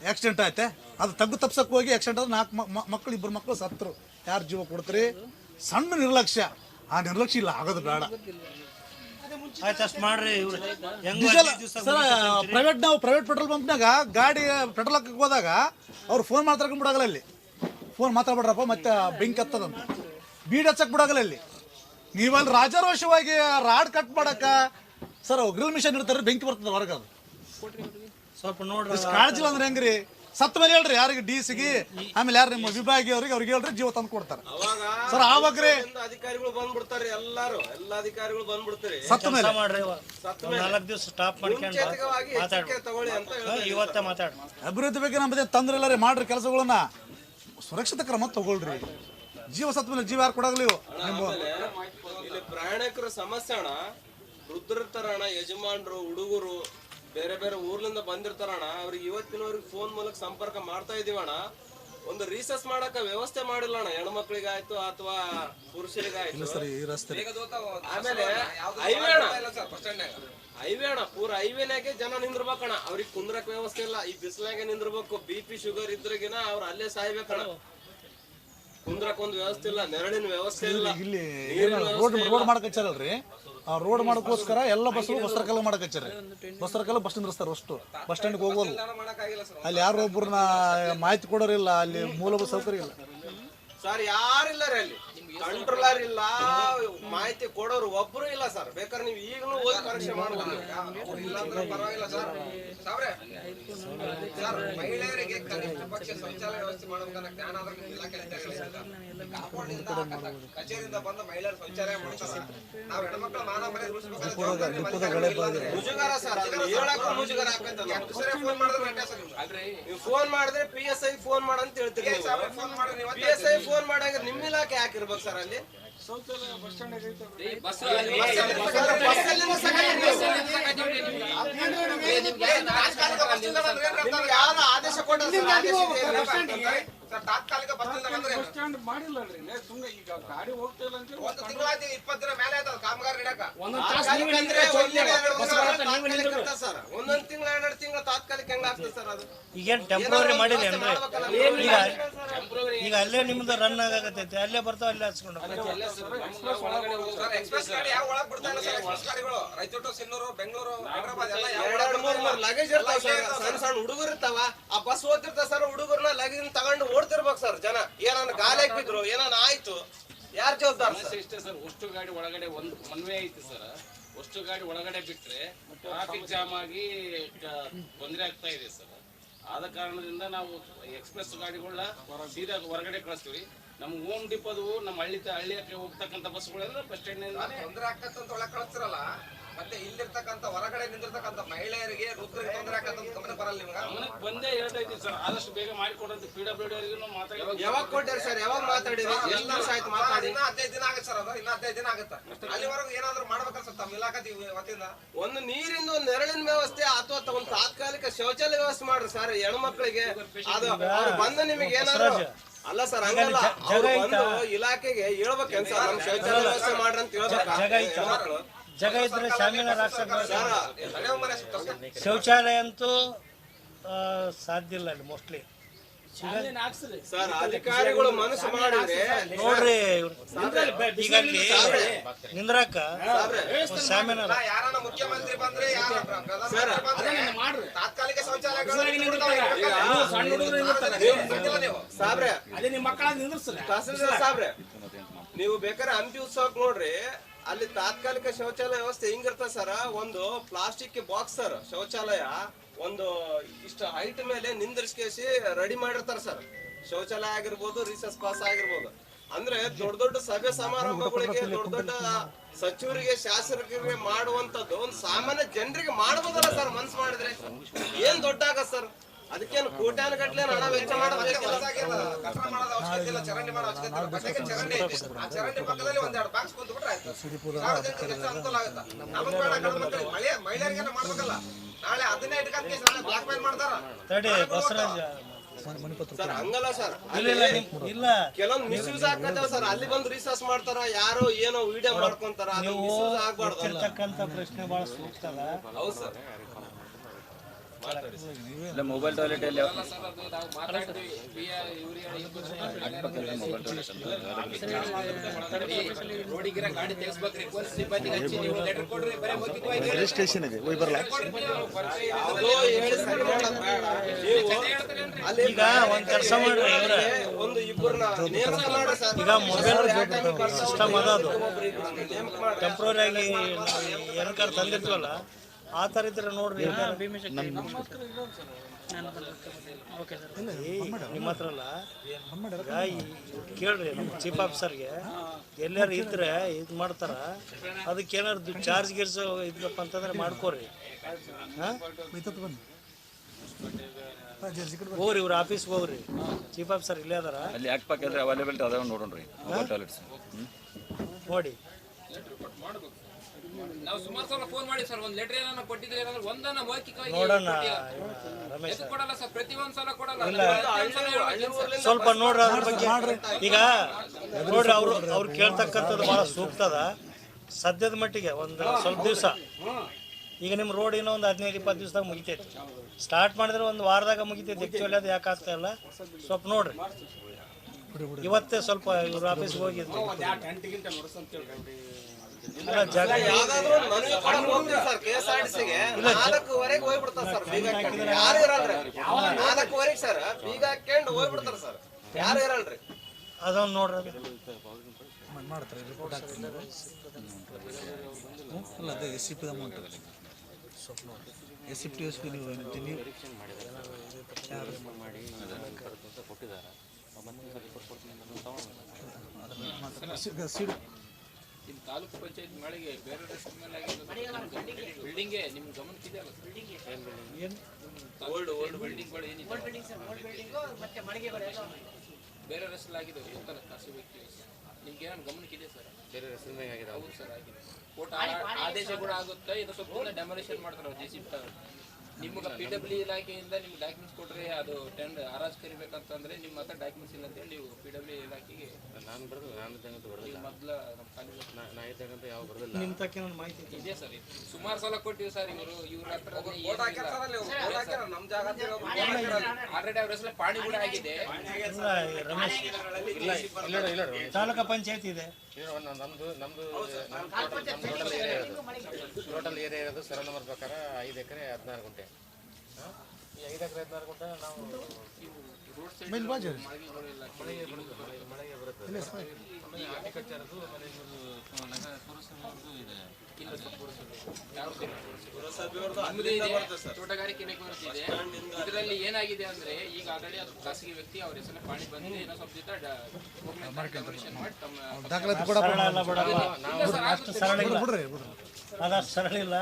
ಆಕ್ಸಿಡೆಂಟ್ ಆಯ್ತೆ? ಅದು ತಗ್ಗು ತಪ್ಸಕ್ಕೆ ಹೋಗಿ ಆಕ್ಸಿಡೆಂಟ್ ಆದ್ರೆ ನಾಲ್ಕು ಮಕ್ಕಳು ಇಬ್ಬರು ಮಕ್ಕಳು ಸತ್ತರು. ಯಾರು ಜೀವ ಕೊಡ್ತೀರಿ? ಸಣ್ಣ ನಿರ್ಲಕ್ಷ್ಯ. ಆ ನಿರ್ಲಕ್ಷ್ಯ ಇಲ್ಲ, ಆಗೋದು ಬೇಡ. ಆಯ್ತು ಅಷ್ಟು ಮಾಡ್ರಿ ಇವ್ರು. ಹೆಂಗ್ ಡೀಸೆಲ್ ಸರ್ ಪ್ರೈವೇಟ್ ನಾವು ಪ್ರೈವೇಟ್ ಪೆಟ್ರೋಲ್ ಪಂಪ್ನಾಗ ಗಾಡಿ ಪೆಟ್ರೋಲ್ ಹಾಕಕ್ಕೆ ಹೋದಾಗ ಅವ್ರು ಫೋನ್ ಮಾತಾಡ್ಕೊಂಡು ಬಿಡಾಗಲ್ಲ ಅಲ್ಲಿ. ಫೋನ್ ಮಾತಾಡ್ಬಿಡ್ರಪ್ಪ ಮತ್ತೆ ಬೆಂಕಿ ಹತ್ತದಂತ ಬೀಡ್ ಹಚ್ಚಕ್ ಬಿಡಾಗಲ್ಲ ಅಲ್ಲಿ. ನೀವಲ್ಲಿ ರಾಜಾರೋಷವಾಗಿ ರಾಡ್ ಕಟ್ ಮಾಡಕ ಸರ್ ಗ್ರಿಲ್ ಮಿಷನ್ ಇಡ್ತಾರೆ ಬೆಂಕಿ ಬರ್ತದೆ ಹೊರಗೆ ಅದು ಸ್ವಲ್ಪ ನೋಡ್ರಿ ಕಾಳಜಿಲ್ಲ ಅಂದ್ರೆ ಹೆಂಗ್ರಿ? ಸತ್ತ ಮೇಲೆ ಹೇಳ್ರಿ ಯಾರಿಗೆ ಡಿ ಸಿಗಿ ಆಮೇಲೆ ಯಾರು ನಿಮ್ಮ ವಿಭಾಗಿಯವ್ರಿಗೆ ಅವ್ರಿಗೆ ಹೇಳ್ರಿ ಜೀವ ತಂದು ಕೊಡ್ತಾರೆ. ಅವಾಗ ಸರ್ ಆವಾಗ್ರಿ ಅಧಿಕಾರಿಗಳು ಬಂದ್ಬಿಡ್ತಾರೆ ಎಲ್ಲಾರು ಎಲ್ಲ ಅಧಿಕಾರಿಗಳು ಬಂದ್ಬಿಡ್ತಾರೆ. ಸತ್ತ ಮೇಲೆ. ಮಾಡ್ರಿ ನಾಲ್ಕು ದಿವಸ ಸ್ಟಾಪ್ ಮಾಡ್ಕೊಂಡು ಎಚ್ಚರಿಕೆ ತಗೊಳ್ಳಿ ಅಂತ ಹೇಳ್ತಾರೆ ಇವತ್ತೇ ಮಾತಾಡ ಅಭಿವೃದ್ಧಿ ಬಗ್ಗೆ ನಮ್ಮದೇ ತೊಂದ್ರೆ ಇಲ್ಲ ರೀ ಮಾಡ್ರಿ ಕೆಲಸಗಳನ್ನ. ಸುರಕ್ಷಿತ ಕ್ರಮ ತಗೊಳ್ರಿ. ಜೀವ ಸತ್ ಮೇಲೆ ಜೀವ ಯಾರು ಕೊಡಾಗ್ಲಿ ಇವು? ನಿಮ್ಮ ಆಮೇಲೆ ಇಲ್ಲಿ ಪ್ರಯಾಣಿಕರ ಸಮಸ್ಯೆ ಅಣ್ಣ. ರುದ್ರತರ ಅಣ್ಣ ಯಜಮಾನರು ಹುಡುಗರು ಬೇರೆ ಬೇರೆ ಊರ್ಲಿಂದ ಬಂದಿರ್ತಾರಣ ಅವ್ರಿಗೆ ಇವತ್ತಿನವ್ರಿಗೆ ಫೋನ್ ಮೂಲಕ ಸಂಪರ್ಕ ಮಾಡ್ತಾ ಇದೀವಣ ಒಂದು ರೀಸಸ್ ಮಾಡಕ ವ್ಯವಸ್ಥೆ ಮಾಡಿಲ್ಲ ಅಣ್ಣ ಹೆಣ್ಮಕ್ಳಿಗಾಯ್ತು ಅಥವಾ ಪುರುಷರಿಗಾಯ್ತು. ಆಮೇಲೆ ಹೈವೇ ಅಣ್ಣ. ಹೈವೇ ಅಣ್ಣ ಪೂರ ಹೈವೇನಾಗೆ ಜನ ನಿಂದಿರ್ಬೇಕಣ್ಣ. ಅವ್ರಿಗೆ ಕುಂದ್ರಕ್ ವ್ಯವಸ್ಥೆ ಇಲ್ಲ. ಈ ಬಿಸಿಲಾಗೆ ನಿಂದಿರ್ಬೇಕು. ಬಿ ಪಿ ಶುಗರ್ ಇದ್ರಿಗಿನ ಅವ್ರ ಅಲ್ಲೇ ಸಾಯ್ಬೇಕಣ್ಣ. ಕುಂದ್ರಕ್ ಒಂದ್ ವ್ಯವಸ್ಥೆ ಇಲ್ಲ. ನೆರಳಿನ ವ್ಯವಸ್ಥೆ ಇಲ್ಲ ಇಲ್ಲಿ ಆ ರೋಡ್ ಮಾಡೋಕ್ಕೋಸ್ಕರ ಎಲ್ಲ ಬಸ್ ಬಸ್ ಸರ್ಕಲ್ ಮಾಡಕಚ್ಚಾರ ಬಸ್ ಸರ್ಕಲ್ ಬಸ್ ನಿಂದ್ರಸ್ತಾರ ಅಷ್ಟು ಬಸ್ ಸ್ಟ್ಯಾಂಡ್ಗೆ ಹೋಗೋಲ್ಲ ಅಲ್ಲಿ ಯಾರು ಒಬ್ಬರನ್ನ ಮಾಹಿತಿ ಕೊಡೋರಿಲ್ಲ ಅಲ್ಲಿ ಮೂಲಭೂತ ಸೌಕರ್ಯ ಇಲ್ಲ. ಸರ್ ಯಾರಿಲ್ಲ ರೀ ಅಲ್ಲಿ? ಕಂಟ್ರೋಲರ್ ಇಲ್ಲ, ಮಾಹಿತಿ ಕೊಡೋರು ಒಬ್ರು ಇಲ್ಲ ಸರ್ ಬೇಕಾದ್ರೆ ನೀವು ಈಗಲೂ ಹೋಗಿ ಪರೀಕ್ಷೆ ಮಾಡ್ಬೋದು. ಸರ್ ಮಹಿಳೆಯರಿಗೆ ಕನಿಷ್ಠ ಪಕ್ಷ ಶೌಚಾಲಯ ವ್ಯವಸ್ಥೆ ಮಾಡಬೇಕನ್ನ ಜ್ಞಾನ ಆದ್ರೆ ನಿಮ್ ಇಲಾಖೆ ಅಧಿಕಾರಿಗಳು ಸರ್. ಕಾಂಪೌಂಡಿಂದ ಕಚೇರಿಯಿಂದ ಬಂದ ಮಹಿಳೆಯರು ಶೌಚಾಲಯ ಮಾಡ್ತಾರೆ ನಾವು ಹೆಣ್ಮಕ್ಳು ಮಾನವ. ಮುಜುಗರ ಸರ್ ಹೇಳಕ್ಕೂ ಮುಜುಗರ ಎಷ್ಟು ಸರಿ ಫೋನ್ ಮಾಡಿದ್ರೆ ವ್ಯತ್ಯಾಸ ನಿಮ್ಗೆ? ನೀವು ಫೋನ್ ಮಾಡಿದ್ರೆ ಪಿ ಎಸ್ ಐ ಫೋನ್ ಮಾಡಂತ ಹೇಳ್ತೀರಿ ಪಿ ಎಸ್ ಐ ಫೋನ್ ಮಾಡಾಗ ನಿಮ್ಮ ಇಲಾಖೆ ಹಾಕಿರ್ಬೇಕು ಸರ್ ಅಲ್ಲಿ? ಆದೇಶ ತಾತ್ಕಾಲಿಕ ಬಸ್ ಈಗ ಗಾಡಿ ಹೋಗ್ತಾ ಇಲ್ಲ ಒಂದು ಇಪ್ಪತ್ತರ ಮೇಲೆ ಸರ್. ತಿಂಗಳ ತಾತ್ಕಾಲಿಕ ಹೆಂಗ ಸರ್ ಅದು ಟೆಂಪ್ರವರಿ ಈಗ ಈಗ ಅಲ್ಲೇ ನಿಮ್ದು ರನ್ ಆಗಕತ್ತೈತಿ. ಅಲ್ಲೇ ಬರ್ತಾವ ಅಲ್ಲೇ ಹಚ್ಕೊಂಡು ಸರ್ ಎಕ್ಸ್ಪ್ರೆಸ್ ಗಾಡಿ ಯಾವ ಒಳಗ್ ಬಿಡ್ತಾ ಇಲ್ಲ ಸರ್ ಎಕ್ಸ್ಪ್ರೆಸ್ ಗಾಡಿಗಳು. ರಾಯಚೂರು ಸಿನ್ನೂರು ಬೆಂಗಳೂರು ಹೈದರಾಬಾದ್ ಎಲ್ಲ ಯಾವ ಒಳಗ್ ಎರಡೆರಡು ಮೂರ್ ಬಿಡ್ತಾ ಮೂರ್ ಇಲ್ಲ. ಲಗೇಜ್ ಇರ್ತಾವ ಸಣ್ಣ ಸಣ್ಣ ಹುಡುಗರು ಇರ್ತಾವ. ಆ ಬಸ್ ಓದ್ತಿರ್ತಾವ ಸರ್ ಹುಡುಗರ್ನ ಲಗೇಜ್ ತಗೊಂಡು ಓಡ್ತಿರ್ಬೇಕು ಸರ್ ಜನ. ಏನಾನ ಗಾಲಿ ಬಿದ್ರು ಏನಾನ ಆಯ್ತು ಯಾರ್ ಜವಾಬ್ದಾರಿ ಇಷ್ಟೇ ಸರ್ ಅಷ್ಟು ಗಾಡಿ ಒಳಗಡೆ ಒಂದ್ ಮನ್ವೆ ಐತಿ ಸರ್. ಅಷ್ಟು ಗಾಡಿ ಒಳಗಡೆ ಬಿಟ್ರೆ ಟ್ರಾಫಿಕ್ ಜಾಮ್ ಆಗಿ ತೊಂದರೆ ಆಗ್ತಾ ಇದೆ ಸರ್. ಆದ ಕಾರಣದಿಂದ ನಾವು ಎಕ್ಸ್ಪ್ರೆಸ್ ಗಾಡಿಗಳನ್ನ ಸೀದಾ ಹೊರಗಡೆ ಕಳಿಸ್ತೀವಿ. ನಮ್ಮ ಓಮ್ ಡಿಪೋದು, ನಮ್ಮ ಹಳ್ಳಿ ಹಳ್ಳಿಯಕ್ಕೆ ಹೋಗ್ತಕ್ಕಂಥ ಬಸ್ಗಳೆಲ್ಲ ಬಸ್ ಸ್ಟ್ಯಾಂಡ್ ತೊಂದ್ರೆ ಅಂತ ಒಳಗೆ ಕಳಿಸ್ತಿರಲ್ಲ. ಮತ್ತೆ ಇಲ್ಲಿರ್ತಕ್ಕಂಥ ಹೊರಗಡೆ ನಿಂತಿರ್ತಕ್ಕಂಥ ಮಹಿಳೆಯರಿಗೆ ವೃದ್ಧರಿಗೆ ತೊಂದರೆ ಗಮನ ಬರಲ್ಲ ನಿಮ್ಗೆ? ಗಮನಕ್ಕೆ ಬಂದೇ ಹೇಳ್ತಾ ಸರ್. ಆದಷ್ಟು ಬೇಗ ಮಾಡಿಕೊಡಂತ ಪಿ ಡಬ್ಲ್ಯೂ ಡಿ ಅವರಿಗೂ ಮಾತಾಡಿ. ಯಾವಾಗ ಕೊಟ್ಟಾರೆ ಸರ್? ಯಾವಾಗ ಮಾತಾಡಿರಿ ಎಷ್ಟು ವರ್ಷ ಆಯ್ತು ಮಾತಾಡಿ? ಇನ್ನ ಹದಿನೈದು ದಿನ ಆಗುತ್ತೆ ಸರ್ ಅದು. ಇನ್ನ ಹದಿನೈದು ದಿನ ಆಗುತ್ತೆ. ಅಲ್ಲಿವರೆಗೂ ಏನಾದ್ರು ಮಾಡ್ಬೇಕಲ್ಲ ಸರ್ ತಮ್ಮ ಇಲಾಖೆ ವತಿಯಿಂದ? ಒಂದು ನೀರಿಂದ ಒಂದು ನೆರಳಿನ ವ್ಯವಸ್ಥೆ ಅಥವಾ ತಮ್ಮ ಒಂದು ತಾತ್ಕಾಲಿಕ ಶೌಚಾಲಯ ವ್ಯವಸ್ಥೆ ಮಾಡ್ರಿ ಸರ್ ಹೆಣ್ಮಕ್ಳಿಗೆ. ಅದು ಅವ್ರು ಬಂದು ನಿಮಗೆ ಏನಾದ್ರು ಅಲ್ಲ ಸರ್ ಹಂಗಲ್ಲ. ಅವ್ರು ಬಂದು ಇಲಾಖೆಗೆ ಹೇಳ್ಬೇಕೇನ್ ಸರ್? ನಮ್ ಶೌಚಾಲಯ ವ್ಯವಸ್ಥೆ ಮಾಡ್ರಿ ಅಂತ ಹೇಳ್ಬೇಕಾ? ಜಾಗ ಇದ್ರೆ ಶಾಮೀಣ ರಾಕ್ಷಸ ಸುತ್ತ ಶೌಚಾಲಯ ಅಂತೂ ಆ, ಸಾಧ್ಯ ಇಲ್ಲ ಅಲ್ಲಿ ಮೋಸ್ಟ್ಲಿ ಸರ್ ಅಧಿಕಾರಿಗಳು ಮನಸ್ಸು ಮಾಡಿದ್ರೆ ನೋಡ್ರಿ ಈಗ ನಿಂದ್ರಾಕ? ನಾ ಯಾರನ್ನ ಮುಖ್ಯಮಂತ್ರಿ ಬಂದ್ರೆ ತಾತ್ಕಾಲಿಕ ಸಾಬ್ರೆ ಅದೇ ನಿಮ್ಮ ಮಕ್ಕಳ ನಿಂದ್ರಿಸ್ತಾರೆ. ತಹಸೀಲ್ದಾರ್ ಸಾಬ್ರೆ ನೀವು ಬೇಕಾದ್ರೆ ಹಂಪಿ ಉತ್ಸವಕ್ಕೆ ನೋಡ್ರಿ ಅಲ್ಲಿ ತಾತ್ಕಾಲಿಕ ಶೌಚಾಲಯ ವ್ಯವಸ್ಥೆ ಹೆಂಗಿರ್ತದೆ ಸರ್? ಒಂದು ಪ್ಲಾಸ್ಟಿಕ್ ಬಾಕ್ಸ್ ಸರ್ ಶೌಚಾಲಯ, ಒಂದು ಇಷ್ಟ ಹೈಟ್ ಮೇಲೆ ನಿಂದಿರ್ಸ್ಕೇಸಿ ರೆಡಿ ಮಾಡಿರ್ತಾರೆ ಸರ್. ಶೌಚಾಲಯ ಆಗಿರ್ಬೋದು ರಿಸರ್ಸ್ ಪಾಸ್ ಆಗಿರ್ಬೋದು. ಅಂದ್ರೆ ದೊಡ್ಡ ದೊಡ್ಡ ಸಭೆ ಸಮಾರಂಭಗಳಿಗೆ, ದೊಡ್ಡ ದೊಡ್ಡ ಸಚಿವರಿಗೆ, ಶಾಸಕರಿಗೆ ಮಾಡುವಂತದ್ದು ಒಂದು ಸಾಮಾನ್ಯ ಜನರಿಗೆ ಮಾಡಬಹುದಲ್ಲ ಸರ್ ಮನ್ಸು ಮಾಡಿದ್ರೆ? ಏನ್ ದೊಡ್ಡ ಆಗತ್ ಸರ್? ಅದಕ್ಕೇನು ಕೋಟ್ಯಾನ ಗಟ್ಲೆ ಹಣ ವೆಚ್ಚ ಮಾಡೋದು ಅವಶ್ಯಕತೆ ಇಲ್ಲ ಚರಂಡಿ ಮಾಡೋ ಅವಶ್ಯಕತೆ ಇಲ್ಲ. ಚರಂಡಿ ಆ ಚರಂಡಿ ಪಕ್ಕದಲ್ಲಿ ಒಂದೆರಡು ಬಾಕ್ಸ್ ಕುಂತು ಬಿಟ್ರೆ ಆಯ್ತು ಸಾರ್ವಜನಿಕರಿಗೆ ಅನುಕೂಲ ಆಗುತ್ತೆ? ನಮಗ್ ಬೇಡ ಗಂಡು ಮಕ್ಕಳಿಗೆ ಮಳೆ ಮಹಿಳೆಯರಿಗೆ ಮಾಡ್ಬೇಕಲ್ಲ. ನಾಳೆ ಅದನ್ನೇ ಇಟ್ಕೊಂಡ್ ನಾಳೆ ಬ್ಲಾಕ್ ಮೇಲ್ ಮಾಡ್ತಾರ. ತಡಿ ಬಸವರಾಜ ಸರ್ ಹಂಗಲ್ಲ ಸರ್. ಇಲ್ಲ ಇಲ್ಲ ಕೆಲವೊಂದು ಮಿಸ್ಯೂಸ್ ಆಗ್ತಾವ ಸರ್. ಅಲ್ಲಿ ಬಂದು ರಿಸರ್ಚ್ ಮಾಡ್ತಾರ ಯಾರೋ ಏನೋ ವಿಡಿಯೋ ಮಾಡ್ಕೊಂತಾರ ಅದು ಮಿಸ್ಯೂಸ್ ಆಗ್ಬಾರ್ದು ಅಲ್ಲ. ಪ್ರಶ್ನೆ ಬಹಳ ಸೂಕ್ತ ಹೌದು ಸರ್. ಇಲ್ಲ ಮೊಬೈಲ್ ಟಾಯ್ಲೆಟ್ ಮೌಖಿಕವಾಗಿ ರಿಜಿಸ್ಟ್ರೇಷನ್ ಸ್ಟೇಷನ್ ಇದೆ. ಹೋಗಿ ಬರಲ್ಲ ಅಲ್ಲಿ ಈಗ ಒಂದ್ ಕೆಲಸ ಮಾಡ್ರಿ ಈಗ ಮೊಬೈಲ್ ಸಿಸ್ಟಮ್ ಅದ ಅದು. ಟೆಂಪ್ರವರಿ ಆಗಿ ಏನಕ್ಕಾರ ತಂದಿರ್ತೀವಲ್ಲ? ಆ ಥರ ಇದ್ರೆ ನೋಡ್ರಿ. ಏ, ನಿಮ್ಮ ಹತ್ರ ಅಲ್ಲ? ಕೇಳ್ರಿ ನಮ್ಮ ಚೀಫ್ ಆಫೀಸರ್ಗೆ. ಎಲ್ಲಾರು ಇದ್ರೆ ಇದು ಮಾಡ್ತಾರ. ಅದಕ್ಕೆ ಏನಾರು ಚಾರ್ಜ್ ಗಿರ್ಸ್ ಇದ್ಲಪ್ಪ ಅಂತಂದ್ರೆ ಮಾಡ್ಕೋರಿ. ಹಾ? ಹೋಗ್ರಿ ಇವ್ರ ಆಫೀಸ್ಗೆ ಹೋಗ್ರಿ. ಚೀಫ್ ಆಫೀಸರ್ ಇಲ್ಲೇ ಅದಾರ. ಅಲ್ಲಿ ಯಾಕೆ ಪಾಕ ಅವೈಲೇಬಿಲಿಟಿ ಅದಾವ ಟಾಯ್ಲೆಟ್ಸ್ ನೋಡಿ. ನಾವು ಸುಮಾರು ಸಲ ಫೋನ್ ಮಾಡಿ ಸರ್ ಒಂದ್ ಲೆಟರ್ ಏನಾರ ಕೊಟ್ಟಿದ್ರೆ ಏನಾದ್ರು ಒಂದನ್ನ ಮೌಖಿಕವಾಗಿ ನೋಡೋಣ ರಮೇಶ್ ಎದಕ್ ಕೊಡಲ್ಲ ಸರ್ ಪ್ರತಿ ಒಂದ್ ಸಲ ಕೊಡಲ್ಲ. ಇಲ್ಲ. ಪ್ರತಿ ಒಂದ್ ಸಲ ಹೇಳ್ಬೇಕು ಸ್ವಲ್ಪ ನೋಡ್ರಿ ಅದ್ರ ಬಗ್ಗೆ. ಈಗ ನೋಡ್ರಿ ಅವ್ರು ಅವ್ರು ಕೇಳ್ತಕ್ಕಂಥದ್ದು ಬಹಳ ಸೂಕ್ತದ. ಅದ ಸದ್ಯದ ಮಟ್ಟಿಗೆ ಒಂದು ಸ್ವಲ್ಪ ದಿವಸ. ಈಗ ನಿಮ್ಮ ರೋಡ್ ಏನೋ ಒಂದು ಹದಿನೈದು ಇಪ್ಪತ್ತು ದಿವಸದಾಗ ಮುಗಿತೈತಿ. ಸ್ಟಾರ್ಟ್ ಮಾಡಿದ್ರೆ ಒಂದು ವಾರದಾಗ ಮುಗಿತೈತಿ. ಆ್ಯಕ್ಚುಲಿ ಅದು ಯಾಕೆ ಆಗ್ತಾ ಇಲ್ಲ. ಸ್ವಲ್ಪ ನೋಡ್ರಿ. ಇವತ್ತೇ ಸ್ವಲ್ಪ ಇವ್ರ ಆಫೀಸ್ಗೆ ಒಂದು ಸಿಗೆ ನಾಲ್ಕುವರೆಗೆ ಹೋಗ್ಬಿಡ್ತಾರೆ ಸರ್ ಬೀಗ ಯಾರು ಇರಲ್ರಿ? ನಾಲ್ಕುವರೆಗೆ ಸರ್ ಬೀಗ ಹೋಗ್ಬಿಡ್ತಾರೆ ಸರ್. ಯಾರು ಇರಲ್ರಿ? ಅದೊಂದು ನೋಡ್ರಿ. ಮಾಡ್ತಾರೆ ರಿಪೋರ್ಟ್ ಹಾಕ್ತೀನಿ ಅಲ್ಲ ಅದೇ S C P amount S C P S P ನೀವು ಏನಂತೀರಿ? ನೀವು ಯಾರು ಇಲ್ಲಿ ತಾಲೂಕು ಪಂಚಾಯತ್ ಮಳೆಗೆ ಬೇರೆ ರಸ್ತೆ ಮೇಲೆ ಆಗಿರೋದು ಬಿಲ್ಡಿಂಗ್ಗೆ ನಿಮ್ ಗಮನಕ್ಕೆ ಇದೆಯಲ್ಲ ಓಲ್ಡ್ ಓಲ್ಡ್ ಬಿಲ್ಡಿಂಗ್ಗಳು ಏನಿದೆ? ಬೇರೆ ರಸ್ತೆ ಆಗಿದೆ ಗೊತ್ತಲ್ಲ ಕಾಸು ವ್ಯಕ್ತಿ ನಿಮ್ಗೆ ಏನಾದ್ರು ಗಮನಕ್ಕೆ ಇದೆ ಸರ್? ಬೇರೆ ರಸ್ತೆ ಮೇಲೆ ಆಗಿದೆ. ಹೌದು ಸರ್ ಆಗಿದೆ. ಕೋರ್ಟ್ ಆದೇಶ ಕೂಡ ಆಗುತ್ತೆ. ಇದು ಸ್ವಲ್ಪ ಡೆಮೊಲೇಷನ್ ಮಾಡ್ತಾರೆ ಜೆ ಸಿ ಬಿ ನಿಮ್ಗೆ ಪಿ ಡಬ್ಲ್ಯೂ ಇಲಾಖೆಯಿಂದ ನಿಮ್ಗೆ ಡಾಕ್ಯುಮೆಂಟ್ಸ್ ಕೊಟ್ರೆ ಅದು ಟೆಂಡ್ ಹರಾಜ್ ಕರಿಬೇಕಂತಂದ್ರೆ ನಿಮ್ಮ ಹತ್ರ ಡಾಕ್ಯುಮೆಂಟ್ಸ್ ಇಲ್ಲ ಅಂತೇಳಿ ನೀವು ಪಿ ಡಬ್ಲ್ಯೂ ಇಲಾಖೆಗೆ ನಾನು ಬರೋದು ನಾನು ಇದ್ದಂಗಂತ ಬರೋದಿಲ್ಲ. ಮೊದ್ಲ ನಮ್ಮ ಕಾಲೇಜ್ ನಾ- ನಾ ಇದ್ದಂಗಂತ ಯಾವ ಬರೋದಿಲ್ಲ. ನಿಮ್ಮ ತಕ್ಕ ಮಾಹಿತಿ ಇದೆ. ಸರ್ ಸುಮಾರು ಸಲ ಕೊಟ್ಟಿವಿ ಸರ್ ಇವರು ಇವ್ರ ಹತ್ರ ಆಲ್ರೆಡಿ ಅವ್ರ. ಹೆಸರು ಪಾಣಿ ಕೂಡ ಆಗಿದೆ. ರಮೇಶ್. ತಾಲೂಕಾ ಪಂಚಾಯತ್ ಇದೆ. ನಮ್ದು ನಮ್ದು ಟೋಟಲ್ ಏರಿಯಾ ಇರೋದು. ಸರ್ ಏರಿಯಾ ಇರೋದು ಸರ ನಂಬರ್ ಪ್ರಕಾರ ಐದು ಎಕರೆ ಹದಿನಾರು ಗುಂಟೆ? ಈ ಐದು ಎಕರೆ ಹದಿನಾರು ಗುಂಟೆ ನಾವು ರೋಡ್ ಸೈಡ್ ಮೇಲ್ ಬಾಜು ಮಳಿಗೆಗಳು ಇಲ್ಲ ಮಳೆಗೆ ಬರುತ್ತೆ ಮಳೆ- ಮಳೆಗೆ ಬರುತ್ತೆ ಆಮೇಲೆ ಹಾರ್ಟಿಕಲ್ಚರ್ದು ಆಮೇಲೆ ಇವ್ರದ್ದು ನಗರ ಪುರಸಭೆಯವ್ರದ್ದು ಇದೆ. ಇಲ್ಲ ಪುರಸಭೆಯವ್ರದ್ದು ತೋಟಗಾರಿಕೆ ಇಲಾಖೆ ಇದರಲ್ಲಿ ಏನಾಗಿದೆ ಅಂದ್ರೆ ಈಗ ಆಲ್ರೆಡಿ ಅದು ಖಾಸಗಿ ವ್ಯಕ್ತಿ ಅವ್ರ ಹೆಸರು ಪಾಣಿ ಬಂದಿದೆ ಏನೋ ಸ್ವಲ್ಪ ಜೊತೆ ಮಾಡಿ ತಮ್ಮ ದಾಖಲಾತಿ ಕೂಡ ಬಿಡ್ರಿ. ಅದಷ್ಟು ಸರಳ ಇಲ್ಲ.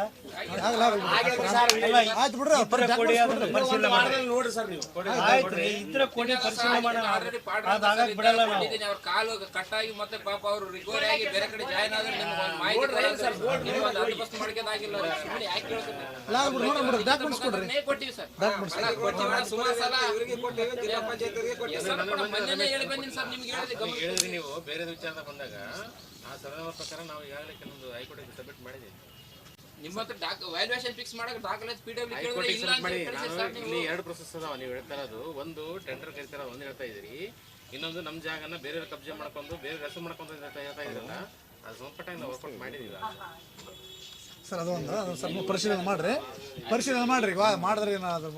ಆಯ್ತು ಬಿಡ್ರಿ ನೋಡ್ರಿ ಸರ್ ನೀವು. ಆಯ್ತು ರೀ ಇದ್ರೆ ಕೊಡಿ ಪರಿಶೀಲನೆ ಮಾಡೋಣ. ಆಲ್ರೆಡಿ ಅದು ಆಗಕ್ ಬಿಡಲ್ಲ ನಾವು. ಕೊಟ್ಟಿದ್ದೀನಿ ಅವ್ರ ಕಾಲು ಕಟ್ಟಾಗಿ ಮತ್ತೆ ಪಾಪ ಅವರು ರಿಕವರಿ ಆಗಿ ಬೇರೆ ಕಡೆ ಜಾಯ್ನ್ ಆದ್ರೆ ನಿಮ್ಗೆ ಒಂದು ಮಾಹಿತಿ ಸರ್ ನೀವು ಸುಮ್ಮನೆ ಯಾಕೆ ಕೊಟ್ಟಿವಿ ಸಲ ಹೇಳಿ ಬಂದಿನಿ ಸರ್ ನಿಮ್ಗೆ ಹೇಳಿದ್ರಿ ನೀವು ಬೇರೆ ವಿಚಾರದ ಬಂದಾಗ ಆ ನಂಬರ್ ಪ್ರಕಾರ ನಾವು ಈಗಾಗಲೇ ಕೆಲವೊಂದು ಹೈಕೋರ್ಟಿಗೆ ಸಬ್ಮಿಟ್ ಮಾಡಿದ್ದೀವಿ. ನಿಮ್ಮ ಹತ್ರ ವ್ಯಾಲ್ಯೂಯೇಷನ್ ಫಿಕ್ಸ್ ಮಾಡಕ್ಕೆ ದಾಖಲಾತಿ ಪಿ ಡಬ್ಲ್ಯೂ ಕೇಳಿದ್ರೆ ಇಲ್ಲ ಮಾಡಿ ನಾನು ಇಲ್ಲಿ ಎರಡು ಪ್ರೊಸೆಸ್ ಅದಾವ ನೀವು ಹೇಳ್ತಾ ಇರೋದು. ಒಂದು ಟೆಂಡರ್ ಕರಿತಾರ ಒಂದು ಹೇಳ್ತಾ ಇದ್ದೀರಿ. ಇನ್ನೊಂದು ನಮ್ಮ ಜಾಗನ ಬೇರೆಯವ್ರ ಕಬ್ಜೆ ಮಾಡ್ಕೊಂಡು ಬೇರೆ ಹೆಸರು ಮಾಡ್ಕೊಂಡು ಹೇಳ್ತಾ ಇದ್ರಲ್ಲ ಅದು ನಾವು ವರ್ಕೌಟ್ ಮಾಡಿದೀವಿ ಸರ್ ಅದೊಂದು ಸ್ವಲ್ಪ ಪರಿಶೀಲನೆ ಮಾಡ್ರಿ. ಪರಿಶೀಲನೆ ಮಾಡ್ರಿ ಇವಾಗ ಮಾಡಿದ್ರೆ ಏನಾದ್ರು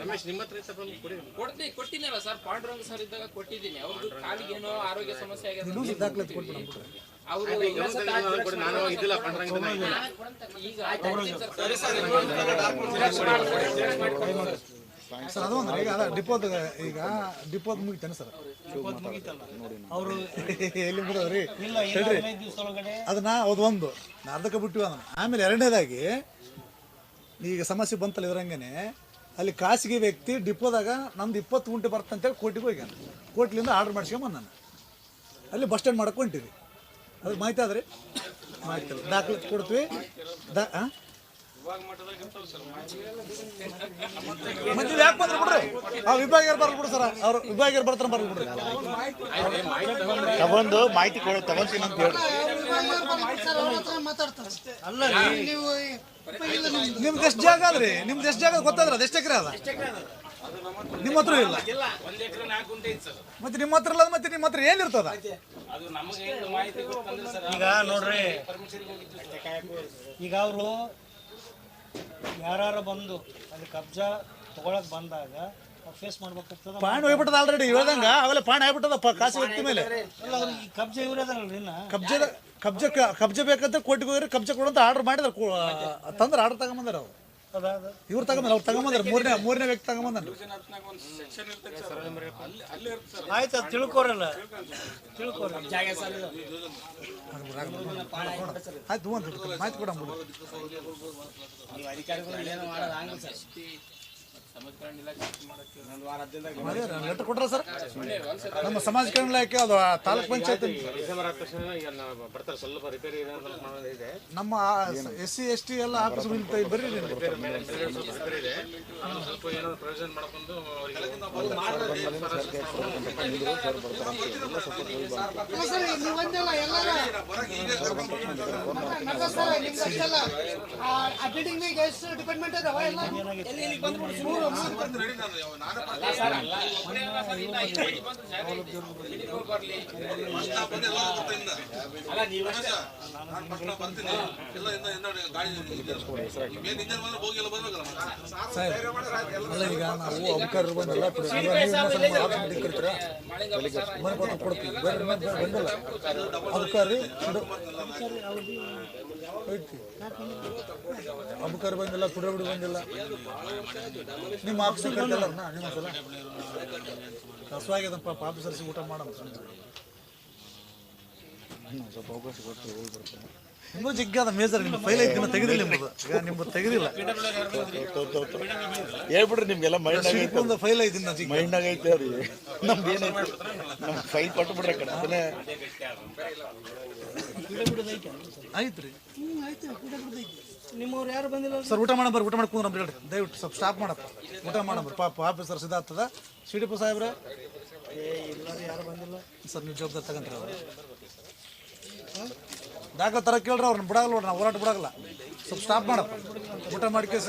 ರಮೇಶ್ ನಿಮ್ಮ ಹತ್ರ ಕೊಡ್ತೀನಿ ಕೊಟ್ಟಿನಲ್ಲ ಸರ್ ಪಾಂಡುರಂಗ ಸರ್ ಇದ್ದಾಗ ಕೊಟ್ಟಿದ್ದೀನಿ. ಅವ್ರದ್ದು ಏನೋ ಆರೋಗ್ಯ ಸಮಸ್ಯೆ ಆಗಿದೆ ಸರ್. ಅದು ಅದೊಂದು ಈಗ ಅದ ಡಿಪೋದ್ ಈಗ ಡಿಪೋದ ಮುಗಿತಾನೆ ಸರ್? ಅವರು ಎಲ್ಲಿ ಬಿಡೋರಿ ಇಲ್ಲ ಅದನ್ನ ಅದು ಅದೊಂದು ಅರ್ಧಕ್ಕೆ ಬಿಟ್ಟಿವಿ ಅದನ್ನ ಆಮೇಲೆ ಎರಡನೇದಾಗಿ ಈಗ ಸಮಸ್ಯೆ ಬಂತಲ್ಲ ಇದ್ರಂಗೇನೆ ಅಲ್ಲಿ ಖಾಸಗಿ ವ್ಯಕ್ತಿ ಡಿಪೋದಾಗ ನಮ್ದು ಇಪ್ಪತ್ತು ಗುಂಟೆ ಬರ್ತಂತೇಳಿ ಕೋಟಿಗೆ ಹೋಗ್ಯಾನ. ಕೋಟ್ಲಿಂದ ಆರ್ಡರ್ ಮಾಡ್ಸ್ಕೊಂಬಂದು ನಾನು ಅಲ್ಲಿ ಬಸ್ ಸ್ಟ್ಯಾಂಡ್ ಮಾಡಕ್ಕೆ ಹೊಂಟಿವಿ. ಅದು ಮಾಹಿತಿ ಆದ್ರೆ ಮಾಹಿತಿ. ದಾಖಲೆ ಕೊಡ್ತೀವಿ. ದಾ ಹಾಂ ವಿಭಾಗ ಮಟ್ಟದಾಗ ಇರ್ತಾವೆ ಸರ್ ಮಾಹಿತಿ ಮತ್ತೆ ಯಾಕೆ ಬಂದ್ರು ಬಿಡ್ರಿ? ಆ ವಿಭಾಗಿಯರು ಬರ್ಲಿ ಬಿಡ್ರಿ ಸರ್. ಅವ್ರು ವಿಭಾಗಿಯರು ಬರ್ತಾರೆ ಬರ್ಲಿ ಬಿಡ್ರಿ. ತಗೊಂಡು ಮಾಹಿತಿ ಕೊಡ ತಗೊಂತೀನಿ ಅಂತ ಹೇಳಿ. ಅಲ್ಲ ರೀ ನಿಮ್ದು ಎಷ್ಟು ಜಾಗ ಅದ್ರಿ? ನಿಮ್ದು ಎಷ್ಟು ಜಾಗ ಗೊತ್ತಾದ್ರ ಅದು? ಎಷ್ಟು ಎಕರೆ ಅದ? ನಿಮ್ಮ ಹತ್ರ ಇಲ್ಲ? ಒಂದ್ ಎಕರೆ ನಾಲ್ಕು ಗುಂಟೆ ಐತೆ ಸರ್. ಮತ್ತೆ ನಿಮ್ಮ ಹತ್ರ ಇಲ್ಲ ಮತ್ತೆ ನಿಮ್ಮ ಹತ್ರ ಏನಿರ್ತದ? ಅದು ನಮಗೆ ಏನು ಮಾಹಿತಿ ಗೊತ್ತಂದ್ರೆ ಸರ್ ಈಗ ನೋಡ್ರಿ. ಈಗ ಅವರು ಯಾರು ಬಂದು ಅಲ್ಲಿ ಕಬ್ಜಾ ತಗೊಳಕ್ ಬಂದಾಗ ಫೇಸ್ ಮಾಡ್ಬೇಕಾಗ್ತದ ಪಾಣಿ ಹೋಗ್ಬಿಟ್ಟದ ಆಲ್ರೆಡಿ ಹೇಳ್ದಂಗ? ಅವೆಲ್ಲ ಪಾಣಿ ಆಗ್ಬಿಟ್ಟದ ಪ- ಖಾಸಗಿ ವ್ಯಕ್ತಿ ಮೇಲೆ? ಅಲ್ಲ ಅವ್ರು ಈ ಕಬ್ಜಾ ಇವ್ರದಲ್ರಿ ಇನ್ನ? ಕಬ್ಜದ ಕಬ್ಜ ಕಬ್ಜ ಬೇಕಂತ ಕೋಟಿಗೆ ಹೋಗಿರಿ ಕಬ್ಜ ಕೊಡಂತ ಆರ್ಡರ್ ಮಾಡಿದ್ರೆ ತಂದ್ರೆ ಆರ್ಡರ್ ತಗೊಂಬಂದಾರ ಅವ್ರು. ಇವ್ರು ತಗೊಂಬಂದ್ರ ಅವ್ರು ತಗೊಂಬಂದಾರ. ಮೂರನೇ ಮೂರನೇ ವ್ಯಕ್ತಿ ತಗೊಂಬಂದ್ರಿ. ಹತ್ನಾಗ ಒಂದು ಸೆಕ್ಷನ್ ಇರ್ತೈತೆ ಸರ್ ಅಲ್ಲಿ ಅಲ್ಲಿ ಇರುತ್ತೆ ಸರ್ ಆಯ್ತು ಅದು ತಿಳ್ಕೊರಲ್ಲ ತಿಳ್ಕೊರಿ ಆಯ್ತು ಒಂದು ಮಾಹಿತಿ ಸಮಾಜ ಕಲ್ಯಾಣ ಇಲಾಖೆ ಮಾಡಕ್ಕೆ ಲೆಟರ್ ಕೊಟ್ರ ಸರ್ ನಮ್ಮ ಸಮಾಜ ಕಲ್ಯಾಣ ಇಲಾಖೆ ಅದು ತಾಲೂಕ್ ಪಂಚಾಯತ್ ನಮ್ಮ ಎಸ್ ಸಿ ಎಸ್ ಟಿ ಎಲ್ಲ ಆಫೀಸ್ ಬರ್ರಿ ನೀವು. ಎಷ್ಟು ಡಿಪಾರ್ಟ್ಮೆಂಟ್ ಅದಾವ ಎಲ್ಲ ಅಲ್ಲ ಈಗ ನಾವು ಅಧಿಕಾರರು ಬಂದಲ್ಲ ಮನೆ ಬಂದು ಕೊಡ್ತೀವಿ ಬೇರೆ ಬಂದಿಲ್ಲ ಅಧಿಕಾರಿ ಐತಿ ಬಂದಿಲ್ಲ ಕುಡಿಯೋಬಿಡಿ ಬಂದಿಲ್ಲ. ನಿಮ್ಮ ಆಫೀಸರ್ ಕಟ್ಟಿಲ್ಲ ನಿಮ್ಮ ಸಲ ಕಸವಾಗಿದಪ್ಪ ಪಾಪ ಸರಿಸಿ ಊಟ ಮಾಡೋಣ ಸ್ವಲ್ಪ ಅವಕಾಶ ಕೊಟ್ಟು ಹೋಗಿ ಬರ್ತೀನಿ. ನಿಮ್ಮದು ಜಿಗ್ಗಾದ ಮೇಜರ್ ನಿಮ್ಮ ಫೈಲ್ ಐತಿ ತೆಗೆದಿಲ್ಲ ನಿಮ್ಮದು. ಈಗ ನಿಮ್ಮದು ತೆಗೆದಿಲ್ಲ. ಹೇಳ್ಬಿಡ್ರಿ ನಿಮ್ಗೆಲ್ಲ ಮೈಂಡ್ ಒಂದು ಫೈಲ್ ಐತಿ ಮೈಂಡ್ ಜಿಗ್ ಮೈಂಡ್ ಐತೆ ಅದು. ನಮ್ದು ಏನೈತೆ ನಮ್ಮ ಫೈಲ್ ಕೊಟ್ಟು ಬಿಡ್ರಿ ಕಡೆ ಅದನ್ನೇ. ಐತ್ರಿ. ನಿಮ್ಮವ್ರು ಯಾರು ಬಂದಿಲ್ಲ ಸರ್ ಊಟ ಮಾಡಂಬರ್ ಊಟ ಮಾಡಿ ಕೂದ್ರಂಬ್ರಿ ಹೇಳ್ರಿ. ದಯವಿಟ್ಟು ಸ್ವಲ್ಪ ಸ್ಟಾಪ್ ಮಾಡಪ್ಪ. ಊಟ ಮಾಡಂಬರ್ ಪಾಪ ಆಫೀಸರ್ ಸಿದ್ಧಾರ್ಥದ ಸಿ ಡಿ ಪಿ ಸಾಹೇಬ್ರೆ. ಏ ಇಲ್ಲ ರೀ ಯಾರು ಬಂದಿಲ್ಲ? ಸರ್ ನೀವು ಜವಾಬ್ದಾರಿ ತಗೊಂಡ್ರಿ ಅವ್ರು. ದಾಖಲೆ ತರ ಕೇಳ್ರಿ ಅವ್ರನ್ನ. ಬಿಡಾಗಲ್ಲ ನೋಡ್ರಿ ನಾವು ಹೋರಾಟ ಬಿಡಲ್ಲ ಸ್ವಲ್ಪ ಸ್ಟಾಪ್ ಮಾಡಪ್ಪ. ಊಟ ಮಾಡಿ ಕೇಸ್